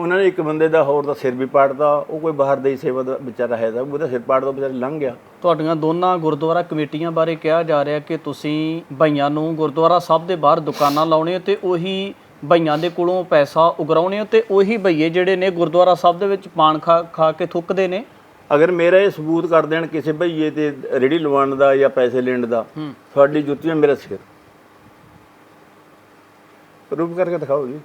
ਉਹਨਾਂ ਨੇ ਇੱਕ ਬੰਦੇ ਦਾ ਹੋਰ ਦਾ ਸਿਰ ਵੀ ਪਾੜਦਾ ਉਹ ਕੋਈ ਬਾਹਰ ਦੇ ਹੀ ਸੇਵਾ ਦਾ ਵਿਚਾਰਾ ਹੈ ਤਾਂ ਉਹਦਾ ਸਿਰ ਪਾੜ ਦੋ ਵਿਚਾਰਾ ਲੰਘ ਗਿਆ। ਤੁਹਾਡੀਆਂ ਦੋਨਾਂ ਗੁਰਦੁਆਰਾ ਕਮੇਟੀਆਂ ਬਾਰੇ ਕਿਹਾ ਜਾ ਰਿਹਾ ਕਿ ਤੁਸੀਂ ਭਾਈਆਂ ਨੂੰ ਗੁਰਦੁਆਰਾ ਸਾਹਿਬ ਦੇ ਬਾਹਰ ਦੁਕਾਨਾਂ ਲਾਉਣੇ ਤੇ ਉਹੀ ਭਾਈਆਂ ਦੇ ਕੋਲੋਂ ਪੈਸਾ ਉਗਰਾਉਣੇ ਤੇ ਉਹੀ ਭਈਏ ਜਿਹੜੇ ਨੇ ਗੁਰਦੁਆਰਾ ਸਾਹਿਬ ਦੇ ਵਿੱਚ ਪਾਨ ਖਾ ਖਾ ਕੇ ਥੁੱਕਦੇ ਨੇ? ਅਗਰ ਮੇਰਾ ਇਹ ਸਬੂਤ ਕਰ ਦੇਣ ਕਿਸੇ ਭਈਏ ਤੇ ਰੇੜੀ ਲਵਾਉਣ ਦਾ ਜਾਂ ਪੈਸੇ ਲੈਣ ਦਾ ਤੁਹਾਡੀ ਜੁੱਤੀਆਂ ਮੇਰਾ ਸਿਰ। ਪ੍ਰੂਫ ਕਰਕੇ ਦਿਖਾਓ ਜੀ।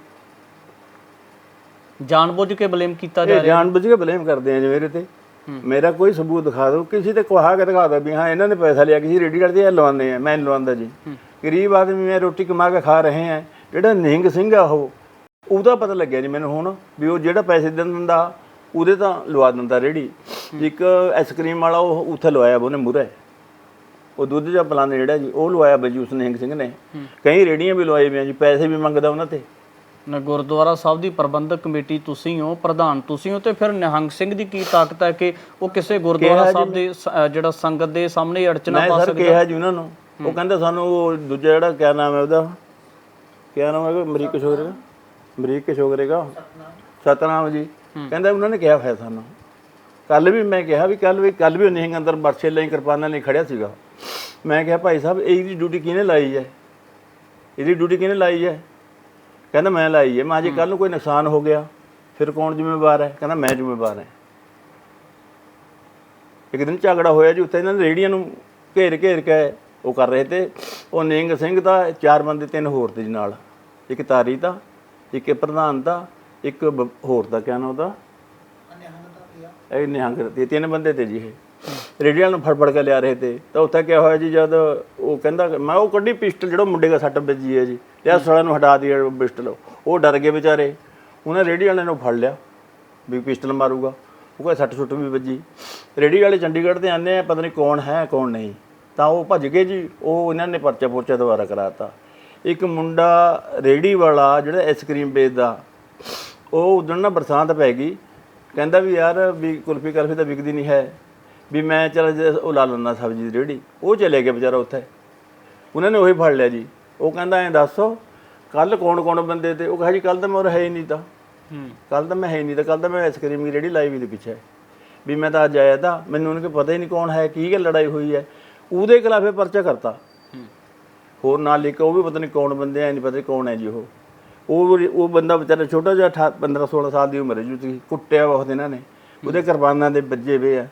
ਜਾਣਬੁੱਝ ਕੇ ਬਲੇਮ ਕੀਤਾ ਜਾ ਇਹ ਰਿਹਾ ਜਾਣ ਬੁੱਝ ਕੇ ਬਲੇਮ ਕਰਦੇ ਆ ਜੀ ਮੇਰੇ ਤੇ। ਮੇਰਾ ਕੋਈ ਸਬੂਤ ਦਿਖਾ ਦਿਓ। ਕਿਸੇ ਤੇ ਕਹਾ ਕੇ ਦਿਖਾ ਦਿਓ ਵੀ ਹਾਂ ਇਹਨਾਂ ਨੇ ਪੈਸਾ ਲਿਆ ਕਿਸੇ ਰੇਡੀ ਕਰਦੇ ਆ ਲਵਾਉਂਦੇ ਆ। ਮੈਂ ਨੀ ਲਵਾਉਂਦਾ ਜੀ। ਗਰੀਬ ਆਦਮੀ ਮੈਂ ਰੋਟੀ ਕਮਾ ਕੇ ਖਾ ਰਹੇ ਆ। ਜਿਹੜਾ ਨਿਹੰਗ ਸਿੰਘ ਆ ਉਹ ਉਹਦਾ ਪਤਾ ਲੱਗਿਆ ਜੀ ਮੈਨੂੰ ਹੁਣ ਵੀ ਉਹ ਜਿਹੜਾ ਪੈਸੇ ਦਿੰਦਾ ਉਹਦੇ ਤਾਂ ਲਵਾ ਦਿੰਦਾ ਰੇੜੀ ਇੱਕ ਆਈਸਕ੍ਰੀਮ ਵਾਲਾ ਉਹ ਉੱਥੇ ਲਵਾਇਆ ਉਹਨੇ ਮੂਰੇ ਉਹ ਦੁੱਧ ਜਾਂ ਪਲਾਨੇ ਜਿਹੜਾ ਜੀ ਉਹ ਲਵਾਇਆ ਬਈ ਉਸ ਨਿਹੰਗ ਸਿੰਘ ਨੇ। ਕਈ ਰੇੜੀਆਂ ਵੀ ਲਵਾਏ ਵੀ ਜੀ ਪੈਸੇ ਵੀ ਮੰਗਦਾ ਉਹਨਾਂ ਤੇ। ਗੁਰਦੁਆਰਾ ਸਾਹਿਬ ਦੀ ਪ੍ਰਬੰਧਕ ਕਮੇਟੀ ਤੁਸੀਂ ਹੋ ਪ੍ਰਧਾਨ ਤੁਸੀਂ ਹੋ ਤੇ ਫਿਰ ਨਿਹੰਗ ਸਿੰਘ ਦੀ ਕੀ ਤਾਕਤ ਹੈ ਕਿ ਉਹ ਕਿਸੇ ਗੁਰਦੁਆਰਾ ਸਾਹਿਬ ਦੇ ਸ- ਜਿਹੜਾ ਸੰਗਤ ਦੇ ਸਾਹਮਣੇ ਅੜਚਨਾ ਮੈਂ ਪਾ ਸਰ ਸਕਦਾ? ਕਿਹਾ ਜੀ ਉਹਨਾਂ ਨੂੰ। ਉਹ ਕਹਿੰਦਾ ਸਾਨੂੰ ਉਹ ਦੂਜਾ ਜਿਹੜਾ ਕਿਆ ਨਾਮ ਹੈ ਉਹਦਾ? ਕਿਆ ਨਾਮ ਹੈ ਅਮਰੀਕ ਕਿਸ਼ੋਰ ਦਾ ਅਮਰੀਕ ਕਿਸ਼ੋਰ ਦਾ ਸਤਨਾਮ ਜੀ। ਕਹਿੰਦਾ ਉਹਨਾਂ ਨੇ ਕਿਹਾ ਹੋਇਆ ਸਾਨੂੰ। ਕੱਲ ਵੀ ਮੈਂ ਕਿਹਾ ਵੀ ਕੱਲ ਵੀ ਕੱਲ ਵੀ ਉਹ ਨਹੀਂ ਅੰਦਰ ਬਰਛੇ ਲਈ ਕਿਰਪਾਨਾਂ ਲਈ ਖੜਿਆ ਸੀਗਾ। ਮੈਂ ਕਿਹਾ ਭਾਈ ਸਾਹਿਬ ਇਹਦੀ ਡਿਊਟੀ ਕਿਹਨੇ ਲਾਈ ਹੈ? ਇਹਦੀ ਡਿਊਟੀ ਕਿਹਨੇ ਲਾਈ ਹੈ? ਕਹਿੰਦਾ ਮੈਂ ਲਾਈ ਹੈ ਮੈਂ ਜੇ ਕੱਲ ਨੂੰ ਕੋਈ ਨੁਕਸਾਨ ਹੋ ਗਿਆ ਫਿਰ ਕੌਣ ਜ਼ਿੰਮੇਵਾਰ ਹੈ? ਕਹਿੰਦਾ ਮੈਂ ਜ਼ਿੰਮੇਵਾਰ ਹਾਂ। ਇੱਕ ਦਿਨ ਝਗੜਾ ਹੋਇਆ ਜੀ ਉੱਥੇ ਇਹਨਾਂ ਨੇ ਰੇੜੀਆਂ ਨੂੰ ਘੇਰ ਘੇਰ ਕੇ ਉਹ ਕਰ ਰਹੇ ਤੇ ਉਹ ਨਿੰਗ ਸਿੰਘ ਦਾ ਚਾਰ ਬੰਦੇ ਤਿੰਨ ਹੋਰ ਤੇ ਨਾਲ। ਇੱਕ ਤਾਰੀ ਦਾ ਇੱਕ ਪ੍ਰਧਾਨ ਦਾ ਇੱਕ ਹੋਰ ਦਾ ਕਿਆ ਨਾਮ ਉਹਦਾ? ਇਹ ਨਿਹੰਗ ਤੇ ਤਿੰਨ ਬੰਦੇ ਤੇ ਜੀ ਇਹ। ਰੇੜੀਆਂ ਨੂੰ ਫੜ ਫੜ ਕੇ ਲਿਆ ਰਹੇ ਤੇ। ਤਾਂ ਉੱਥੇ ਕਿਆ ਹੋਇਆ ਜੀ ਜਦ ਉਹ ਕਹਿੰਦਾ ਮੈਂ ਉਹ ਕੱਢੀ ਪਿਸਟਲ ਜਿਹੜਾ ਮੁੰਡੇ ਦਾ ਸੱਟ ਵੱਜੀ ਹੈ ਜੀ। ਲਿਆ ਸਾਲਿਆਂ ਨੂੰ ਹਟਾ ਦਿਆ ਪਿਸਟਲ। ਉਹ ਡਰ ਗਏ ਵਿਚਾਰੇ। ਉਹਨੇ ਰੇੜੀ ਵਾਲਿਆਂ ਨੂੰ ਫੜ ਲਿਆ, ਵੀ ਪਿਸਟਲ ਮਾਰੂਗਾ। ਉਹ ਕਹਿੰਦਾ, ਸੱਟ ਸੁੱਟ ਵੀ ਵੱਜੀ। ਰੇੜੀ ਵਾਲੇ ਚੰਡੀਗੜ੍ਹ ਤੇ ਆਉਂਦੇ ਆ, ਪਤਾ ਨਹੀਂ ਕੌਣ ਹੈ, ਕੌਣ ਨਹੀਂ। ਤਾਂ ਉਹ ਭੱਜ ਗਏ ਜੀ। ਉਹ ਇਹਨਾਂ ਨੇ ਪਰਚਾ ਪੁਰਚਾ ਦੁਬਾਰਾ ਕਰਾਤਾ। ਇੱਕ ਮੁੰਡਾ ਰੇੜੀ ਵਾਲਾ, ਜਿਹੜਾ ਆਈਸਕ੍ਰੀਮ ਵੇਚਦਾ, ਉਹ ਉਦੋਂ ਨਾ ਬਰਸਾਤ ਪੈ ਗਈ। ਕਹਿੰਦਾ ਵੀ ਯਾਰ, ਵੀ ਕੁਲਫੀ ਕਰਫੀ ਤਾਂ ਵਿਕਦੀ ਨਹੀਂ ਹੈ। ਵੀ ਮੈਂ ਚੱਲ ਜੇ ਉਹ ਲਾ ਲੈਂਦਾ ਸਬਜ਼ੀ ਦੀ ਰੇੜੀ ਉਹ ਚਲੇ ਗਿਆ ਵਿਚਾਰਾ ਉੱਥੇ। ਉਹਨਾਂ ਨੇ ਉਹੀ ਫੜ ਲਿਆ ਜੀ। ਉਹ ਕਹਿੰਦਾ ਐਂ ਦੱਸੋ ਕੱਲ ਕੌਣ ਕੌਣ ਬੰਦੇ ਤੇ ਉਹ ਕਹਾ ਜੀ ਕੱਲ ਤਾਂ ਮੈਂ ਉਰੇ ਹੈ ਹੀ ਨਹੀਂ ਤਾਂ। ਹੂੰ। ਕੱਲ ਤਾਂ ਮੈਂ ਹੈ ਹੀ ਨਹੀਂ ਤਾਂ ਕੱਲ ਤਾਂ ਮੈਂ ਆਈਸਕ੍ਰੀਮ ਦੀ ਰੇੜੀ ਲਾਈ ਵੀ ਦੇ ਪਿੱਛੇ। ਵੀ ਮੈਂ ਤਾਂ ਅੱਜ ਆਇਆ ਤਾਂ ਮੈਨੂੰ ਉਹਨਾਂ ਕੇ ਪਤਾ ਹੀ ਨਹੀਂ ਕੌਣ ਹੈ ਕੀ ਗੱਲ ਲੜਾਈ ਹੋਈ ਹੈ। ਉਹਦੇ ਖਿਲਾਫੇ ਪਰਚਾ ਕਰਤਾ। ਹੂੰ। ਹੋਰ ਨਾਲ ਲਿਖ ਉਹ ਵੀ ਪਤਾ ਨਹੀਂ ਕੌਣ ਬੰਦੇ ਆ ਨਹੀਂ ਪਤਾ ਕੌਣ ਹੈ ਜੀ ਉਹ। ਉਹ ਉਹ ਬੰਦਾ ਵਿਚਾਰਾ ਛੋਟਾ ਜਿਹਾ 15 16 ਸਾਲ ਦੀ ਉਮਰ ਹੈ ਜੀ ਉਹਦੀ ਕੁੱਟਿਆ ਬਹੁਤ ਇਹਨਾਂ ਨੇ। ਉਹਦੇ ਕੁਰਬਾਨਾਂ ਦੇ ਵੱਜੇ ਵੇ ਆ।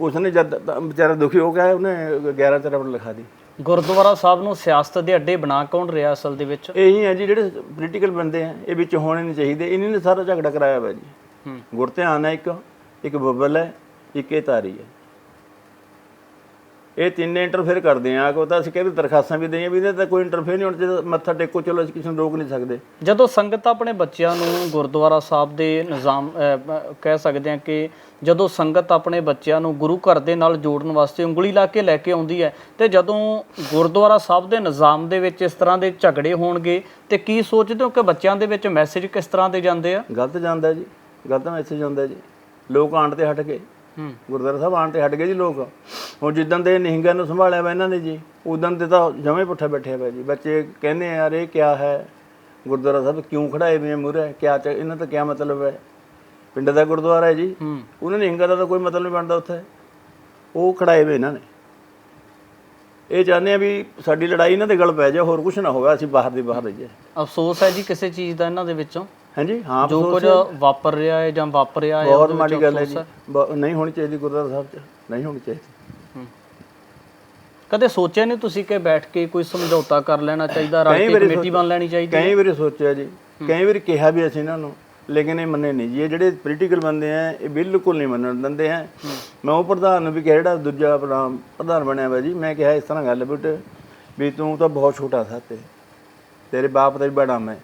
ਉਸਨੇ ਜਦ ਵਿਚਾਰਾ ਦੁਖੀ ਹੋ ਗਿਆ ਉਹਨੇ 11 ਤਰਫ ਲਿਖਾ ਦੀ ਗੁਰਦੁਆਰਾ ਸਾਹਿਬ ਨੂੰ ਸਿਆਸਤ ਦੇ ਅੱਡੇ ਬਣਾ ਕੌਣ ਰਿਹਾ ਅਸਲ ਦੇ ਵਿੱਚ? ਇਹੀ ਹੈ ਜੀ ਜਿਹੜੇ ਪੋਲੀਟੀਕਲ ਬੰਦੇ ਆ ਇਹ ਵਿੱਚ ਹੋਣੇ ਨਹੀਂ ਚਾਹੀਦੇ। ਇਹਨਾਂ ਨੇ ਸਾਰਾ ਝਗੜਾ ਕਰਾਇਆ ਹੋਇਆ ਜੀ। ਹੂੰ। ਗੁਰਧਿਆਨ ਹੈ ਇੱਕ ਇੱਕ ਬੱਬਲ ਹੈ ਇੱਕ ਇਹ ਤਾਰੀ ਹੈ। ਇਹ ਤਿੰਨੇ ਇੰਟਰਫੇਅਰ ਕਰਦੇ ਆ ਕੋ ਤਾਂ ਅਸੀਂ ਕਹਿੰਦੇ ਦਰਖਾਸਤਾਂ ਵੀ ਦਈਆਂ ਵੀ ਇਹਦੇ ਤਾਂ ਕੋਈ ਇੰਟਰਫੇਅਰ ਨਹੀਂ ਹੋਣਾ ਚਾਹੀਦਾ ਮੱਥਾ ਟੇਕੋ ਚਲੋ ਅਸੀਂ ਕਿਸੇ ਨੂੰ ਰੋਕ ਨਹੀਂ ਸਕਦੇ। ਜਦੋਂ ਸੰਗਤ ਆਪਣੇ ਬੱਚਿਆਂ ਨੂੰ ਗੁਰਦੁਆਰਾ ਸਾਹਿਬ ਦੇ ਨਿਜ਼ਾਮ ਕਹਿ ਸਕਦੇ ਹਾਂ ਕਿ ਜਦੋਂ ਸੰਗਤ ਆਪਣੇ ਬੱਚਿਆਂ ਨੂੰ ਗੁਰੂ ਘਰ ਦੇ ਨਾਲ ਜੋੜਨ ਵਾਸਤੇ ਉਂਗਲੀ ਲਾ ਕੇ ਲੈ ਕੇ ਆਉਂਦੀ ਹੈ ਤੇ ਜਦੋਂ ਗੁਰਦੁਆਰਾ ਸਾਹਿਬ ਦੇ ਨਿਜ਼ਾਮ ਦੇ ਵਿੱਚ ਇਸ ਤਰ੍ਹਾਂ ਦੇ ਝਗੜੇ ਹੋਣਗੇ ਤੇ ਕੀ ਸੋਚਦੇ ਹੋ ਕਿ ਬੱਚਿਆਂ ਦੇ ਵਿੱਚ ਮੈਸੇਜ ਕਿਸ ਤਰ੍ਹਾਂ ਦੇ ਜਾਂਦੇ ਆ? ਗਲਤ ਜਾਂਦਾ ਜੀ ਗਲਤ ਮੈਸੇਜ ਜਾਂਦਾ ਜੀ। ਲੋਕ ਆਣ ਤੇ ਹਟ ਹੂੰ ਗੁਰਦੁਆਰਾ ਸਾਹਿਬ ਆਣ ਤੇ ਹਟ ਗਏ ਜੀ ਲੋਕ। ਹੁਣ ਜਿੱਦਾਂ ਦੇ ਨਿਹੰਗਾਂ ਨੂੰ ਸੰਭਾਲਿਆ ਵਾ ਇਹਨਾਂ ਨੇ ਜੀ ਉਦੋਂ ਦੇ ਤਾਂ ਜਮੇ ਪੁੱਠਾ ਬੈਠੇ ਵਾ ਜੀ। ਬੱਚੇ ਕਹਿੰਦੇ ਆ ਇਹ ਕਿਆ ਹੈ? ਗੁਰਦੁਆਰਾ ਸਾਹਿਬ ਕਿਉਂ ਖੜਾਏ ਹੋਏ ਮੂਰੇ ਕਿਆ ਚ ਇਹਨਾਂ ਦਾ ਕਿਆ ਮਤਲਬ ਹੈ? ਪਿੰਡ ਦਾ ਗੁਰਦੁਆਰਾ ਹੈ ਜੀ। ਉਹਨਾਂ ਨਿਹੰਗਾਂ ਦਾ ਤਾਂ ਕੋਈ ਮਤਲਬ ਨਹੀਂ ਬਣਦਾ ਉੱਥੇ। ਉਹ ਖੜਾਏ ਹੋਏ ਇਹਨਾਂ ਨੇ। ਇਹ ਚਾਹੁੰਦੇ ਆ ਵੀ ਸਾਡੀ ਲੜਾਈ ਇਹਨਾਂ ਦੇ ਗਲ ਪੈ ਜਾਏ ਹੋਰ ਕੁਝ ਨਾ ਹੋਵੇ ਅਸੀਂ ਬਾਹਰ ਦੀ ਬਾਹਰ ਰਹੀਏ। ਅਫਸੋਸ ਹੈ ਜੀ ਕਿਸੇ ਚੀਜ਼ ਦਾ ਇਹਨਾਂ ਦੇ ਵਿੱਚੋਂ। ਹਾਂਜੀ ਹਾਂ ਜੋ ਕੁਝ ਵਾਪਰ ਰਿਹਾ ਹੈ ਜਾਂ ਵਾਪਰਿਆ ਹੈ ਬਹੁਤ ਮਾੜੀ ਗੱਲ ਹੈ ਜੀ। ਬ- ਨਹੀਂ ਹੋਣੀ ਚਾਹੀਦੀ ਗੁਰਦੁਆਰਾ ਸਾਹਿਬ 'ਚ ਨਹੀਂ ਹੋਣੀ ਚਾਹੀਦੀ। ਹੂੰ। ਕਦੇ ਸੋਚਿਆ ਨਹੀਂ ਤੁਸੀਂ ਕਿ ਬੈਠ ਕੇ ਕੋਈ ਸਮਝੌਤਾ ਕਰ ਲੈਣਾ ਚਾਹੀਦਾ ਰਲ ਕੇ ਕਮੇਟੀ ਬਣ ਲੈਣੀ ਚਾਹੀਦੀ ਕਈ ਵਾਰੀ ਸੋਚਿਆ ਜੀ। ਕਈ ਵਾਰੀ ਕਿਹਾ ਵੀ ਅਸੀਂ ਇਹਨਾਂ ਨੂੰ ਲੇਕਿਨ ਇਹ ਮੰਨੇ ਨਹੀਂ ਜੀ। ਇਹ ਜਿਹੜੇ ਪੋਲੀਟੀਕਲ ਬੰਦੇ ਆ ਇਹ ਬਿਲਕੁਲ ਨਹੀਂ ਮੰਨਣ ਦਿੰਦੇ ਆ ਮੈਂ ਉਹ ਪ੍ਰਧਾਨ ਨੂੰ ਵੀ ਕਿਹਾ ਜਿਹੜਾ ਦੂਜਾ ਆਪਣਾ ਪ੍ਰਧਾਨ ਬਣਿਆ ਵਾ ਜੀ ਮੈਂ ਕਿਹਾ ਇਸ ਤਰ੍ਹਾਂ ਗੱਲ ਬੁੱਟ ਵੀ ਤੂੰ ਤਾਂ ਬਹੁਤ ਛੋਟਾ ਸਾ ਤੇ ਤੇਰੇ ਬਾਪ ਦਾ ਵੀ ਬੜਾ ਮੈਂ।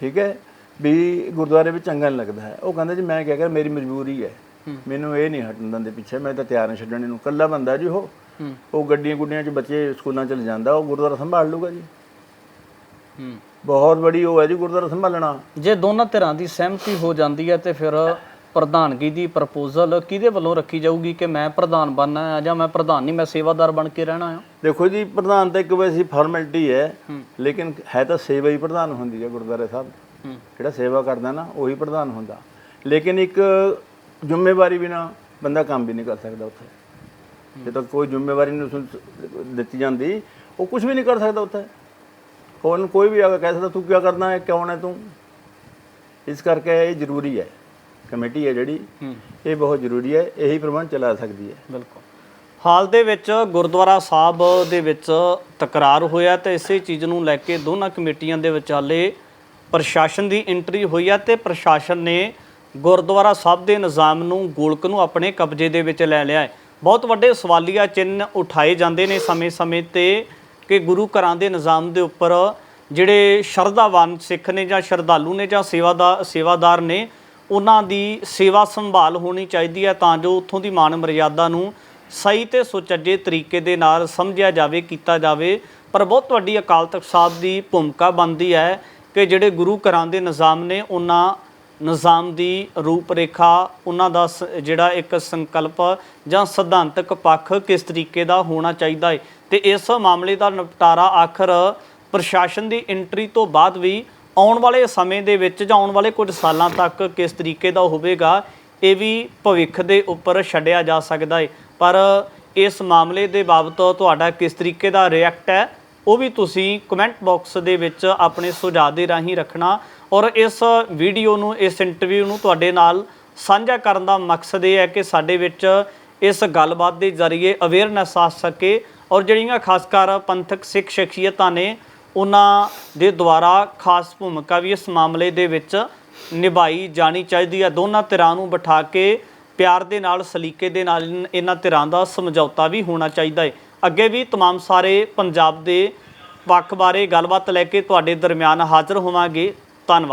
ਠੀਕ ਹੈ ਵੀ ਗੁਰਦੁਆਰੇ ਵਿੱਚ ਚੰਗਾ ਨਹੀਂ ਲੱਗਦਾ ਹੈ। ਉਹ ਕਹਿੰਦਾ ਜੀ ਮੈਂ ਕਿਹਾ ਕਰ ਮੇਰੀ ਮਜਬੂਰੀ ਹੈ। ਮੈਨੂੰ ਇਹ ਨਹੀਂ ਹਟਣ ਦਿੰਦੇ ਪਿੱਛੇ ਮੈਂ ਤਾਂ ਤਿਆਰ ਹਾਂ ਛੱਡਣ ਨੂੰ ਕੱਲਾ ਬੰਦਾ ਜੀ ਉਹ। ਉਹ ਗੱਡੀਆਂ ਗੁੱਡੀਆਂ 'ਚ ਬੱਚੇ ਸਕੂਲਾਂ 'ਚ ਜਾਂਦਾ ਉਹ ਗੁਰਦੁਆਰਾ ਸੰਭਾਲ ਲੂਗਾ ਜੀ। ਹੂੰ। ਬਹੁਤ ਬੜੀ ਉਹ ਹੈ ਜੀ ਗੁਰਦੁਆਰਾ ਸੰਭਾਲਣਾ। ਜੇ ਦੋਨਾਂ ਧਿਰਾਂ ਦੀ ਸਹਿਮਤੀ ਹੋ ਜਾਂਦੀ ਹੈ ਤੇ ਫਿਰ ਪ੍ਰਧਾਨਗੀ ਦੀ ਪ੍ਰਪੋਜ਼ਲ ਕਿਹਦੇ ਵੱਲੋਂ ਰੱਖੀ ਜਾਊਗੀ ਕਿ ਮੈਂ ਪ੍ਰਧਾਨ ਬਣਨਾ ਹੈ ਜਾਂ ਮੈਂ ਪ੍ਰਧਾਨ ਨਹੀਂ ਮੈਂ ਸੇਵਾਦਾਰ ਬਣ ਕੇ ਰਹਿਣਾ ਆ ਦੇਖੋ ਜੀ ਪ੍ਰਧਾਨ ਤਾਂ ਇੱਕ ਵੈਸੀ ਫਾਰਮੈਲਿਟੀ ਹੈ। ਲੇਕਿਨ ਹੈ ਤਾਂ ਸੇਵਾ ਹੀ ਪ੍ਰਧਾਨ ਹੁੰਦੀ ਹੈ ਗੁਰਦੁਆਰੇ ਸਾਹਿਬ। ਜਿਹੜਾ ਸੇਵਾ ਕਰਦਾ ਨਾ ਉਹੀ ਪ੍ਰਧਾਨ ਹੁੰਦਾ। ਲੇਕਿਨ ਇੱਕ ਜ਼ਿੰਮੇਵਾਰੀ ਬਿਨਾ ਬੰਦਾ ਕੰਮ ਵੀ ਨਹੀਂ ਕਰ ਸਕਦਾ ਉੱਥੇ। ਜੇ ਤੱਕ ਕੋਈ ਜ਼ਿੰਮੇਵਾਰੀ ਨਹੀਂ ਦਿੱਤੀ ਜਾਂਦੀ ਉਹ ਕੁਝ ਵੀ ਨਹੀਂ ਕਰ ਸਕਦਾ ਉੱਥੇ। ਕੋਈ ਕੋਈ ਵੀ ਆ ਕੇ ਕਹਿ ਸਕਦਾ ਤੂੰ ਕੀ ਕਰਨਾ ਹੈ? ਕੌਣ ਹੈ ਤੂੰ? ਇਸ ਕਰਕੇ ਇਹ ਜ਼ਰੂਰੀ ਹੈ। ਕਮੇਟੀ ਹੈ ਜਿਹੜੀ ਇਹ ਬਹੁਤ ਜ਼ਰੂਰੀ ਹੈ ਇਹੀ ਪ੍ਰਬੰਧ ਚਲਾ ਸਕਦੀ ਹੈ। ਬਿਲਕੁਲ। ਹਾਲ ਦੇ ਵਿੱਚ ਗੁਰਦੁਆਰਾ ਸਾਹਿਬ ਦੇ ਵਿੱਚ ਤਕਰਾਰ ਹੋਇਆ ਤੇ ਇਸੇ ਚੀਜ਼ ਨੂੰ ਲੈ ਕੇ ਦੋਨਾਂ ਕਮੇਟੀਆਂ ਦੇ ਵਿਚਾਲੇ ਪ੍ਰਸ਼ਾਸਨ ਦੀ ਐਂਟਰੀ ਹੋਈ ਹੈ ਤੇ ਪ੍ਰਸ਼ਾਸਨ ਨੇ ਗੁਰਦੁਆਰਾ ਸਾਹਿਬ ਦੇ ਨਿਜ਼ਾਮ ਨੂੰ ਗੋਲਕ ਨੂੰ ਆਪਣੇ ਕਬਜ਼ੇ ਦੇ ਵਿੱਚ ਲੈ ਲਿਆ ਹੈ। ਬਹੁਤ ਵੱਡੇ ਸਵਾਲੀਆ ਚਿੰਨ੍ਹ ਉਠਾਏ ਜਾਂਦੇ ਨੇ ਸਮੇਂ-ਸਮੇਂ ਤੇ ਕਿ ਗੁਰੂ ਘਰਾਂ ਦੇ ਨਿਜ਼ਾਮ ਦੇ ਉੱਪਰ ਜਿਹੜੇ ਸ਼ਰਧਾਵਾਨ ਸਿੱਖ ਨੇ ਜਾਂ ਸ਼ਰਧਾਲੂ ਨੇ ਜਾਂ ਸੇਵਾਦਾਰ ਸੇਵਾਦਾਰ ਨੇ ਉਹਨਾਂ ਦੀ ਸੇਵਾ ਸੰਭਾਲ ਹੋਣੀ ਚਾਹੀਦੀ ਹੈ ਤਾਂ ਜੋ ਉੱਥੋਂ ਦੀ ਮਾਨ ਮਰਿਆਦਾ ਨੂੰ ਸਹੀ ਤੇ ਸੁਚੱਜੇ ਤਰੀਕੇ ਦੇ ਨਾਲ ਸਮਝਿਆ ਜਾਵੇ, ਕੀਤਾ ਜਾਵੇ। ਪਰ ਬਹੁਤ ਵੱਡੀ ਅਕਾਲ ਤਖਤ ਸਾਹਿਬ ਦੀ ਭੂਮਿਕਾ ਬਣਦੀ ਹੈ ਕਿ ਜਿਹੜੇ ਗੁਰੂ ਘਰਾਂ ਦੇ ਨਿਜ਼ਾਮ ਨੇ, ਉਹਨਾਂ ਨਿਜ਼ਾਮ ਦੀ ਰੂਪਰੇਖਾ, ਉਹਨਾਂ ਦਾ ਸ- ਜਿਹੜਾ ਇੱਕ ਸੰਕਲਪ ਜਾਂ ਸਿਧਾਂਤਕ ਪੱਖ ਕਿਸ ਤਰੀਕੇ ਦਾ ਹੋਣਾ ਚਾਹੀਦਾ ਹੈ। ਤੇ ਇਸ ਮਾਮਲੇ ਦਾ ਨਿਪਟਾਰਾ ਆਖਰ ਪ੍ਰਸ਼ਾਸਨ ਦੀ ਐਂਟਰੀ ਤੋਂ ਬਾਅਦ ਵੀ ਆਉਣ ਵਾਲੇ ਸਮੇਂ ਦੇ ਵਿੱਚ ਜਾਂ ਆਉਣ ਵਾਲੇ ਕੁਝ ਸਾਲਾਂ ਤੱਕ ਕਿਸ ਤਰੀਕੇ ਦਾ ਹੋਵੇਗਾ, ਇਹ ਵੀ ਭਵਿੱਖ ਦੇ ਉੱਪਰ ਛੱਡਿਆ ਜਾ ਸਕਦਾ ਹੈ ਪਰ ਇਸ ਮਾਮਲੇ ਦੇ ਬਾਬਤ ਤੁਹਾਡਾ ਕਿਸ ਤਰੀਕੇ ਦਾ ਰਿਐਕਟ ਹੈ, ਉਹ ਵੀ ਤੁਸੀਂ ਕਮੈਂਟ ਬਾਕਸ ਦੇ ਵਿੱਚ ਆਪਣੇ ਸੁਝਾਅ ਦੇ ਰਾਹੀਂ ਰੱਖਣਾ। ਔਰ ਇਸ ਵੀਡੀਓ ਨੂੰ, ਇਸ ਇੰਟਰਵਿਊ ਨੂੰ ਤੁਹਾਡੇ ਨਾਲ ਸਾਂਝਾ ਕਰਨ ਦਾ ਮਕਸਦ ਇਹ ਹੈ ਕਿ ਸਾਡੇ ਵਿੱਚ ਇਸ ਗੱਲਬਾਤ ਦੇ ਜ਼ਰੀਏ ਅਵੇਅਰਨੈਸ ਆ ਸਕੇ। ਔਰ ਜਿਹੜੀਆਂ ਖਾਸ ਕਰ ਪੰਥਕ ਸਿੱਖ ਸ਼ਖਸੀਅਤਾਂ ਨੇ ਉਹਨਾਂ ਦੇ ਦੁਆਰਾ ਖਾਸ ਭੂਮਿਕਾ ਵੀ ਇਸ ਮਾਮਲੇ ਦੇ ਵਿੱਚ ਨਿਭਾਈ ਜਾਣੀ ਚਾਹੀਦੀ ਹੈ ਦੋਨਾਂ ਧਿਰਾਂ ਨੂੰ ਬਿਠਾ ਕੇ ਪਿਆਰ ਦੇ ਨਾਲ ਸਲੀਕੇ ਦੇ ਨਾਲ ਇਨ- ਇਹਨਾਂ ਧਿਰਾਂ ਦਾ ਸਮਝੌਤਾ ਵੀ ਹੋਣਾ ਚਾਹੀਦਾ ਹੈ ਅੱਗੇ ਵੀ तमाम ਸਾਰੇ ਪੰਜਾਬ ਦੇ ਪੱਖ ਬਾਰੇ ਗੱਲਬਾਤ ਲੈ ਕੇ ਤੁਹਾਡੇ ਦਰਮਿਆਨ ਹਾਜ਼ਰ ਹੋਵਾਂਗੇ